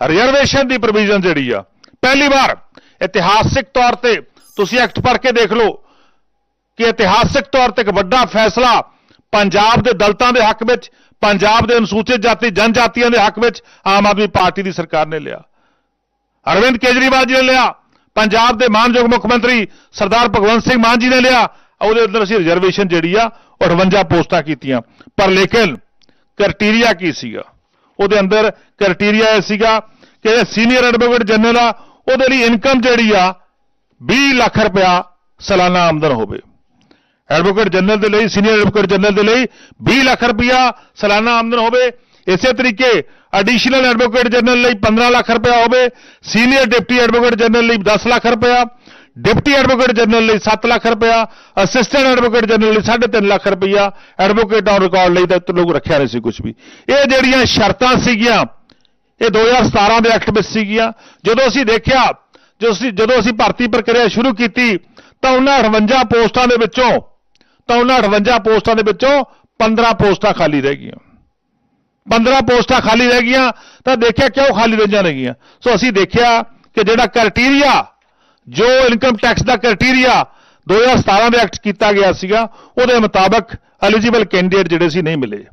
ਰਿਜ਼ਰਵੇਸ਼ਨ ਦੀ ਪ੍ਰੋਵੀਜ਼ਨ ਜਿਹੜੀ ਆ, ਪਹਿਲੀ ਵਾਰ ਇਤਿਹਾਸਿਕ ਤੌਰ ਤੇ ਤੁਸੀਂ ਐਕਟ ਪੜ੍ਹ ਕੇ ਦੇਖ ਲਓ ਕਿ ਇਤਿਹਾਸਿਕ ਤੌਰ ਤੇ ਇੱਕ ਵੱਡਾ ਫੈਸਲਾ ਪੰਜਾਬ ਦੇ ਦਲਤਾਂ ਦੇ ਹੱਕ ਵਿੱਚ, ਪੰਜਾਬ ਦੇ ਅਨੁਸੂਚਿਤ ਜਾਤੀ, ਜਨਜਾਤੀਆਂ ਦੇ ਹੱਕ ਵਿੱਚ ਆਮ ਆਦਮੀ ਪਾਰਟੀ ਦੀ ਸਰਕਾਰ ਨੇ ਲਿਆ। ਅਰਵਿੰਦ ਕੇਜਰੀਵਾਲ ਜੀ ਨੇ ਲਿਆ। ਪੰਜਾਬ ਦੇ ਮਾਨਯੋਗ ਮੁੱਖ ਮੰਤਰੀ ਸਰਦਾਰ ਭਗਵੰਤ ਸਿੰਘ ਮਾਨ ਜੀ ਨੇ ਲਿਆ। ਉਹਦੇ ਅੰਦਰ ਅਸੀਂ ਰਿਜ਼ਰਵੇਸ਼ਨ ਜਿਹੜੀ ਆ ਉਹ 58 ਪੋਸਟਾਂ ਕੀਤੀਆਂ। ਪਰ ਲੇਕਿਨ ਕ੍ਰਾਈਟੇਰੀਆ ਕੀ ਸੀਗਾ? ਉਹਦੇ ਅੰਦਰ ਕ੍ਰਾਈਟੇਰੀਆ ਇਹ ਸੀਗਾ ਕਿ ਸੀਨੀਅਰ ਐਡਵੋਕੇਟ ਜਨਰਲ ਆ, ਉਹਦੇ ਲਈ ਇਨਕਮ ਜਿਹੜੀ ਆ 20 ਲੱਖ ਰੁਪਇਆ ਸਾਲਾਨਾ ਆਮਦਨ ਹੋਵੇ। ਐਡਵੋਕੇਟ ਜਨਰਲ ਦੇ ਲਈ, ਸੀਨੀਅਰ ਐਡਵੋਕੇਟ ਜਨਰਲ ਦੇ ਲਈ 20 ਲੱਖ ਰੁਪਇਆ ਸਾਲਾਨਾ ਆਮਦਨ ਹੋਵੇ। ਇਸੇ ਤਰੀਕੇ ਐਡੀਸ਼ਨਲ ਐਡਵੋਕੇਟ ਜਨਰਲ ਲਈ 15 ਲੱਖ ਰੁਪਇਆ ਹੋਵੇ। ਸੀਨੀਅਰ ਡਿਪਟੀ ਐਡਵੋਕੇਟ ਜਨਰਲ ਲਈ 10 ਲੱਖ ਰੁਪਇਆ। ਡਿਪਟੀ ਐਡਵੋਕੇਟ ਜਨਰਲ ਲਈ 7 ਲੱਖ ਰੁਪਇਆ। ਅਸਿਸਟੈਂਟ ਐਡਵੋਕੇਟ ਜਨਰਲ ਲਈ 3.5 ਲੱਖ ਰੁਪਇਆ। ਐਡਵੋਕੇਟ ਔਨ ਰਿਕਾਰਡ ਲਈ ਤਾਂ ਲੋਕ ਰੱਖਿਆ ਨਹੀਂ ਸੀ ਕੁਝ ਵੀ। ਇਹ ਜਿਹੜੀਆਂ ਸ਼ਰਤਾਂ ਸੀਗੀਆਂ, ਇਹ 2017 ਦੇ ਐਕਟ ਵਿੱਚ ਸੀਗੀਆਂ। ਜਦੋਂ ਅਸੀਂ ਦੇਖਿਆ, ਜਦੋਂ ਅਸੀਂ ਜਦੋਂ ਅਸੀਂ ਭਰਤੀ ਪ੍ਰਕਿਰਿਆ ਸ਼ੁਰੂ ਕੀਤੀ, ਤਾਂ ਉਹਨਾਂ 58 ਪੋਸਟਾਂ ਦੇ ਵਿੱਚੋਂ ਤਾਂ ਉਹਨਾਂ 58 ਪੋਸਟਾਂ ਦੇ ਵਿੱਚੋਂ 15 ਪੋਸਟਾਂ ਖਾਲੀ ਰਹਿ ਗਈਆਂ। 15 ਪੋਸਟਾਂ ਖਾਲੀ ਰਹਿ ਗਈਆਂ, ਤਾਂ ਦੇਖਿਆ ਕਿਉਂ ਖਾਲੀ ਰਹੀਆਂ ਨੇਗੀਆਂ? ਸੋ ਅਸੀਂ ਦੇਖਿਆ ਕਿ ਜਿਹੜਾ ਕ੍ਰਾਈਟੇਰੀਆ ਜੋ ਇਨਕਮ ਟੈਕਸ ਦਾ ਕ੍ਰਾਈਟੇਰੀਆ 2017 ਦੇ ਐਕਟ ਕੀਤਾ ਗਿਆ ਸੀਗਾ, ਉਹਦੇ ਮੁਤਾਬਕ ਐਲੀਜੀਬਲ ਕੈਂਡੀਡੇਟ ਜਿਹੜੇ ਸੀ ਨਹੀਂ ਮਿਲੇ।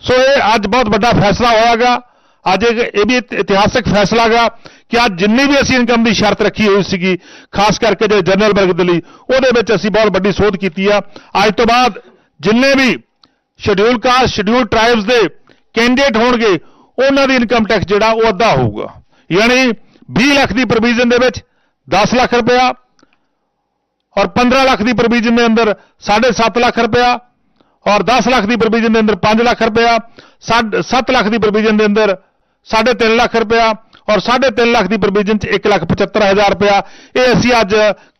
ਸੋ ਇਹ ਅੱਜ ਬਹੁਤ ਵੱਡਾ ਫੈਸਲਾ ਹੋਇਆਗਾ। ਅੱਜ ਇੱਕ ਇਹ ਵੀ ਇਤਿਹਾਸਕ ਫੈਸਲਾ ਗਾ ਕਿ ਅੱਜ ਜਿੰਨੀ ਵੀ ਅਸੀਂ ਇਨਕਮ ਦੀ ਸ਼ਰਤ ਰੱਖੀ ਹੋਈ ਸੀਗੀ, ਖਾਸ ਕਰਕੇ ਜਿਹੜੇ ਜਨਰਲ ਵਰਗ ਦੇ ਲਈ, ਉਹਦੇ ਵਿੱਚ ਅਸੀਂ ਬਹੁਤ ਵੱਡੀ ਸੋਧ ਕੀਤੀ ਆ। ਅੱਜ ਤੋਂ ਬਾਅਦ ਜਿੰਨੇ ਵੀ ਸ਼ਡਿਊਲ ਕਾਸਟ ਸ਼ਡਿਊਲ ਟ੍ਰਾਈਬਸ ਦੇ ਕੈਂਡੀਡੇਟ ਹੋਣਗੇ, ਉਹਨਾਂ ਦੀ ਇਨਕਮ ਟੈਕਸ ਜਿਹੜਾ ਉਹ ਅੱਧਾ ਹੋਊਗਾ। ਯਾਨੀ 20 ਲੱਖ ਦੀ ਪ੍ਰੋਵੀਜ਼ਨ ਦੇ ਵਿੱਚ 10 ਲੱਖ ਰੁਪਇਆ ਔਰ 15 ਲੱਖ ਦੀ ਪ੍ਰੋਵੀਜ਼ਨ ਦੇ ਅੰਦਰ 7.5 ਲੱਖ ਰੁਪਇਆ ਔਰ 10 ਲੱਖ ਦੀ ਪ੍ਰੋਵੀਜ਼ਨ ਦੇ ਅੰਦਰ 5 ਲੱਖ ਰੁਪਇਆ 7 ਲੱਖ ਦੀ ਪ੍ਰੋਵੀਜ਼ਨ ਦੇ ਅੰਦਰ 3.5 ਲੱਖ ਰੁਪਇਆ ਔਰ 3.5 ਲੱਖ ਦੀ ਪ੍ਰੋਵੀਜ਼ਨ ਚ 1,75,000 ਰੁਪਇਆ ਇਹ ਅਸੀਂ ਅੱਜ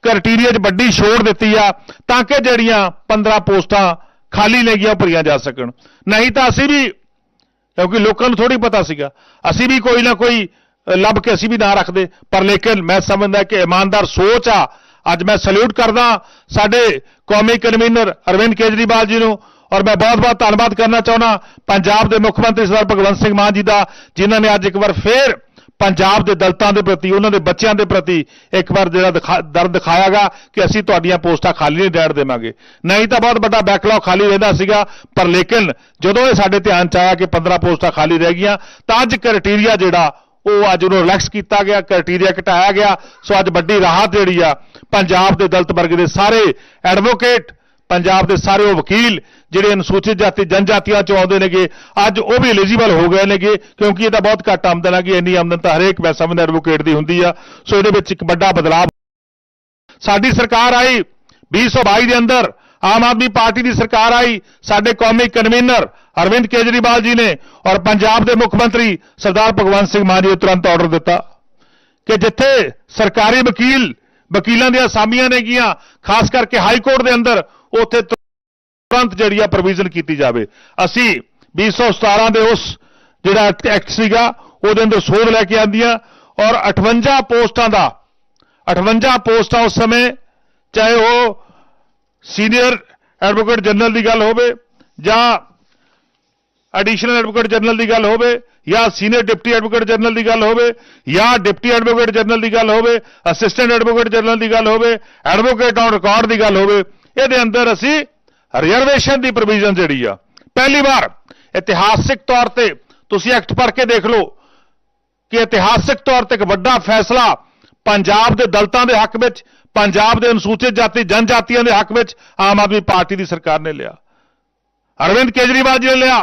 ਕ੍ਰਾਈਟੇਰੀਆ 'ਚ ਵੱਡੀ ਛੋੜ ਦਿੱਤੀ ਆ ਤਾਂ ਕਿ ਜਿਹੜੀਆਂ 15 ਪੋਸਟਾਂ ਖਾਲੀ ਨੇ ਉਹ ਭਰੀਆਂ ਜਾ ਸਕਣ ਨਹੀਂ ਤਾਂ ਅਸੀਂ ਵੀ ਕਿਉਂਕਿ ਲੋਕਾਂ ਨੂੰ ਥੋੜੀ ਪਤਾ ਸੀਗਾ ਅਸੀਂ ਵੀ ਕੋਈ ਨਾ ਕੋਈ ਲੱਭ ਕੇ ਅਸੀਂ ਵੀ ਨਾ ਰੱਖਦੇ ਪਰ ਲੇਕਿਨ ਮੈਂ ਸਮਝਦਾ ਕਿ ਇਮਾਨਦਾਰ ਸੋਚ ਆ ਅੱਜ ਮੈਂ ਸਲੂਟ ਕਰਦਾ ਸਾਡੇ ਕੌਮੀ ਕਨਵੀਨਰ ਅਰਵਿੰਦ ਕੇਜਰੀਵਾਲ ਜੀ ਨੂੰ ਔਰ ਮੈਂ ਬਹੁਤ-ਬਹੁਤ ਧੰਨਵਾਦ ਕਰਨਾ ਚਾਹੁੰਦਾ ਪੰਜਾਬ ਦੇ ਮੁੱਖ ਮੰਤਰੀ ਸਰਦਾਰ ਭਗਵੰਤ ਸਿੰਘ ਮਾਨ ਜੀ ਦਾ, ਜਿਨ੍ਹਾਂ ਨੇ ਅੱਜ ਇੱਕ ਵਾਰ ਫੇਰ ਪੰਜਾਬ ਦੇ ਦਲਤਾਂ ਦੇ ਪ੍ਰਤੀ, ਉਹਨਾਂ ਦੇ ਬੱਚਿਆਂ ਦੇ ਪ੍ਰਤੀ ਇੱਕ ਵਾਰ ਜਿਹੜਾ ਦਿਖਾ- ਦਰਦ ਦਿਖਾਇਆਗਾ ਕਿ ਅਸੀਂ ਤੁਹਾਡੀਆਂ ਪੋਸਟਾਂ ਖਾਲੀ ਨਹੀਂ ਰਹਿਣ ਦੇਵਾਂਗੇ। ਨਹੀਂ ਤਾਂ ਬਹੁਤ ਵੱਡਾ ਬੈਕਲੌਗ ਖਾਲੀ ਰਹਿੰਦਾ ਸੀਗਾ, ਪਰ ਲੇਕਿਨ ਜਦੋਂ ਇਹ ਸਾਡੇ ਧਿਆਨ ਚ ਆਇਆ ਕਿ 15 ਪੋਸਟਾਂ ਖਾਲੀ ਰਹਿ ਗਈਆਂ, ਤਾਂ ਅੱਜ ਕ੍ਰਾਈਟੇਰੀਆ ਜਿਹੜਾ, ਉਹ ਅੱਜ ਉਹਨੂੰ ਰਿਲੈਕਸ ਕੀਤਾ ਗਿਆ ਕ੍ਰਾਈਟੇਰੀਆ ਘਟਾਇਆ ਗਿਆ। ਸੋ ਅੱਜ ਵੱਡੀ ਰਾਹਤ ਜਿਹੜੀ ਆ ਪੰਜਾਬ ਦੇ ਦਲਤ ਵਰਗ ਦੇ ਸਾਰੇ ਐਡਵੋਕੇਟ ਪੰਜਾਬ ਦੇ ਸਾਰੇ ਉਹ ਵਕੀਲ ਜਿਹੜੇ ਅਨੁਸੂਚਿਤ ਜਾਤੀ, ਜਨਜਾਤੀਆਂ ਚੋਂ ਆਉਂਦੇ ਨੇਗੇ, ਅੱਜ ਉਹ ਵੀ ਐਲੀਜੀਬਲ ਹੋ ਗਏ ਨੇਗੇ, ਕਿਉਂਕਿ ਇਹ ਤਾਂ ਬਹੁਤ ਘੱਟ ਆਮਦਨ ਹੈਗੀ ਇੰਨੀ ਆਮਦਨ ਤਾਂ ਹਰੇਕ ਮੈਂ ਸਮਝਦਾ ਐਡਵੋਕੇਟ ਦੀ ਹੁੰਦੀ ਆ। ਸੋ ਇਹਦੇ ਵਿੱਚ ਇੱਕ ਵੱਡਾ ਬਦਲਾਅ ਸਾਡੀ ਸਰਕਾਰ ਆਈ 2022 ਦੇ ਅੰਦਰ, ਆਮ ਆਦਮੀ ਪਾਰਟੀ ਦੀ ਸਰਕਾਰ ਆਈ, ਸਾਡੇ ਕੌਮੀ ਕਨਵੀਨਰ ਅਰਵਿੰਦ ਕੇਜਰੀਵਾਲ ਜੀ ਨੇ ਔਰ ਪੰਜਾਬ ਦੇ ਮੁੱਖ ਮੰਤਰੀ ਸਰਦਾਰ ਭਗਵੰਤ ਸਿੰਘ ਮਾਨ ਜੀ ਨੇ ਤੁਰੰਤ ਆਰਡਰ ਦਿੱਤਾ ਕਿ ਜਿੱਥੇ ਸਰਕਾਰੀ ਵਕੀਲ ਵਕੀਲਾਂ ਦੀਆਂ ਅਸਾਮੀਆਂ ਨੇ ਗੀਆਂ ਖਾਸ ਕਰਕੇ ਹਾਈ ਕੋਰਟ ਦੇ ਅੰਦਰ ਉੱਥੇ ਤੁਰੰਤ ਜਿਹੜੀ ਆ ਪ੍ਰੋਵੀਜ਼ਨ ਕੀਤੀ ਜਾਵੇ। ਅਸੀਂ 217 ਦੇ ਉਸ ਜਿਹੜਾ ਐਕਟ ਸੀਗਾ, ਉਹਦੇ ਅੰਦਰ ਸੋਧ ਲੈ ਕੇ ਆਂਦੀਆਂ ਔਰ 58 ਪੋਸਟਾਂ ਦਾ 58 ਪੋਸਟਾਂ ਉਸ ਸਮੇਂ, ਚਾਹੇ ਉਹ ਸੀਨੀਅਰ ਐਡਵੋਕੇਟ ਜਨਰਲ ਦੀ ਗੱਲ ਹੋਵੇ ਜਾਂ ਐਡੀਸ਼ਨਲ ਐਡਵੋਕੇਟ ਜਨਰਲ ਦੀ ਗੱਲ ਹੋਵੇ ਜਾਂ ਸੀਨੀਅਰ ਡਿਪਟੀ ਐਡਵੋਕੇਟ ਜਨਰਲ ਦੀ ਗੱਲ ਹੋਵੇ ਜਾਂ ਡਿਪਟੀ ਐਡਵੋਕੇਟ ਜਨਰਲ ਦੀ ਗੱਲ ਹੋਵੇ ਅਸਿਸਟੈਂਟ ਐਡਵੋਕੇਟ ਜਨਰਲ ਦੀ ਗੱਲ ਹੋਵੇ ਐਡਵੋਕੇਟ ਔਨ ਰਿਕਾਰਡ ਦੀ ਗੱਲ ਹੋਵੇ ਇਹਦੇ ਅੰਦਰ ਅਸੀਂ ਰਿਜ਼ਰਵੇਸ਼ਨ ਦੀ ਪ੍ਰੋਵੀਜ਼ਨ ਜਿਹੜੀ ਆ, ਪਹਿਲੀ ਵਾਰ ਇਤਿਹਾਸਿਕ ਤੌਰ ਤੇ ਤੁਸੀਂ ਐਕਟ ਪੜ੍ਹ ਕੇ ਦੇਖ ਲਓ ਕਿ ਇਤਿਹਾਸਿਕ ਤੌਰ ਤੇ ਇੱਕ ਵੱਡਾ ਫੈਸਲਾ ਪੰਜਾਬ ਦੇ ਦਲਤਾਂ ਦੇ ਹੱਕ ਵਿੱਚ, ਪੰਜਾਬ ਦੇ ਅਨੁਸੂਚਿਤ ਜਾਤੀ, ਜਨਜਾਤੀਆਂ ਦੇ ਹੱਕ ਵਿੱਚ ਆਮ ਆਦਮੀ ਪਾਰਟੀ ਦੀ ਸਰਕਾਰ ਨੇ ਲਿਆ। ਅਰਵਿੰਦ ਕੇਜਰੀਵਾਲ ਜੀ ਨੇ ਲਿਆ,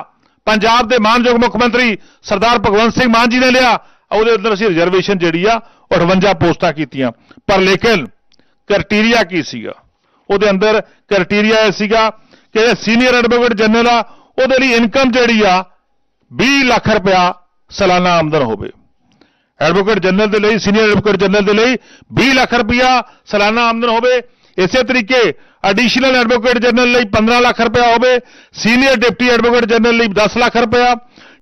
ਪੰਜਾਬ ਦੇ ਮਾਨਯੋਗ ਮੁੱਖ ਮੰਤਰੀ ਸਰਦਾਰ ਭਗਵੰਤ ਸਿੰਘ ਮਾਨ ਜੀ ਨੇ ਲਿਆ, ਉਹਦੇ ਅੰਦਰ ਅਸੀਂ ਰਿਜ਼ਰਵੇਸ਼ਨ ਜਿਹੜੀ ਆ, ਉਹ 58 ਪੋਸਟਾਂ ਕੀਤੀਆਂ। ਪਰ ਲੇਕਿਨ ਕ੍ਰਾਈਟੇਰੀਆ ਕੀ ਸੀਗਾ? ਉਹਦੇ ਅੰਦਰ ਕ੍ਰਾਈਟੇਰੀਆ ਇਹ ਸੀਗਾ ਕਿ ਜਿਹੜਾ ਸੀਨੀਅਰ ਐਡਵੋਕੇਟ ਜਨਰਲ ਆ, ਉਹਦੇ ਲਈ ਇਨਕਮ ਜਿਹੜੀ ਆ 20 ਲੱਖ ਰੁਪਇਆ ਸਾਲਾਨਾ ਆਮਦਨ ਹੋਵੇ। ਐਡਵੋਕੇਟ ਜਨਰਲ ਦੇ ਲਈ ਸੀਨੀਅਰ ਐਡਵੋਕੇਟ ਜਨਰਲ ਦੇ ਲਈ 20 ਲੱਖ ਰੁਪਇਆ ਸਾਲਾਨਾ ਆਮਦਨ ਹੋਵੇ। ਇਸੇ ਤਰੀਕੇ ਐਡੀਸ਼ਨਲ ਐਡਵੋਕੇਟ ਜਨਰਲ ਲਈ 15 ਲੱਖ ਰੁਪਇਆ ਹੋਵੇ। ਸੀਨੀਅਰ ਡਿਪਟੀ ਐਡਵੋਕੇਟ ਜਨਰਲ ਲਈ 10 ਲੱਖ ਰੁਪਇਆ।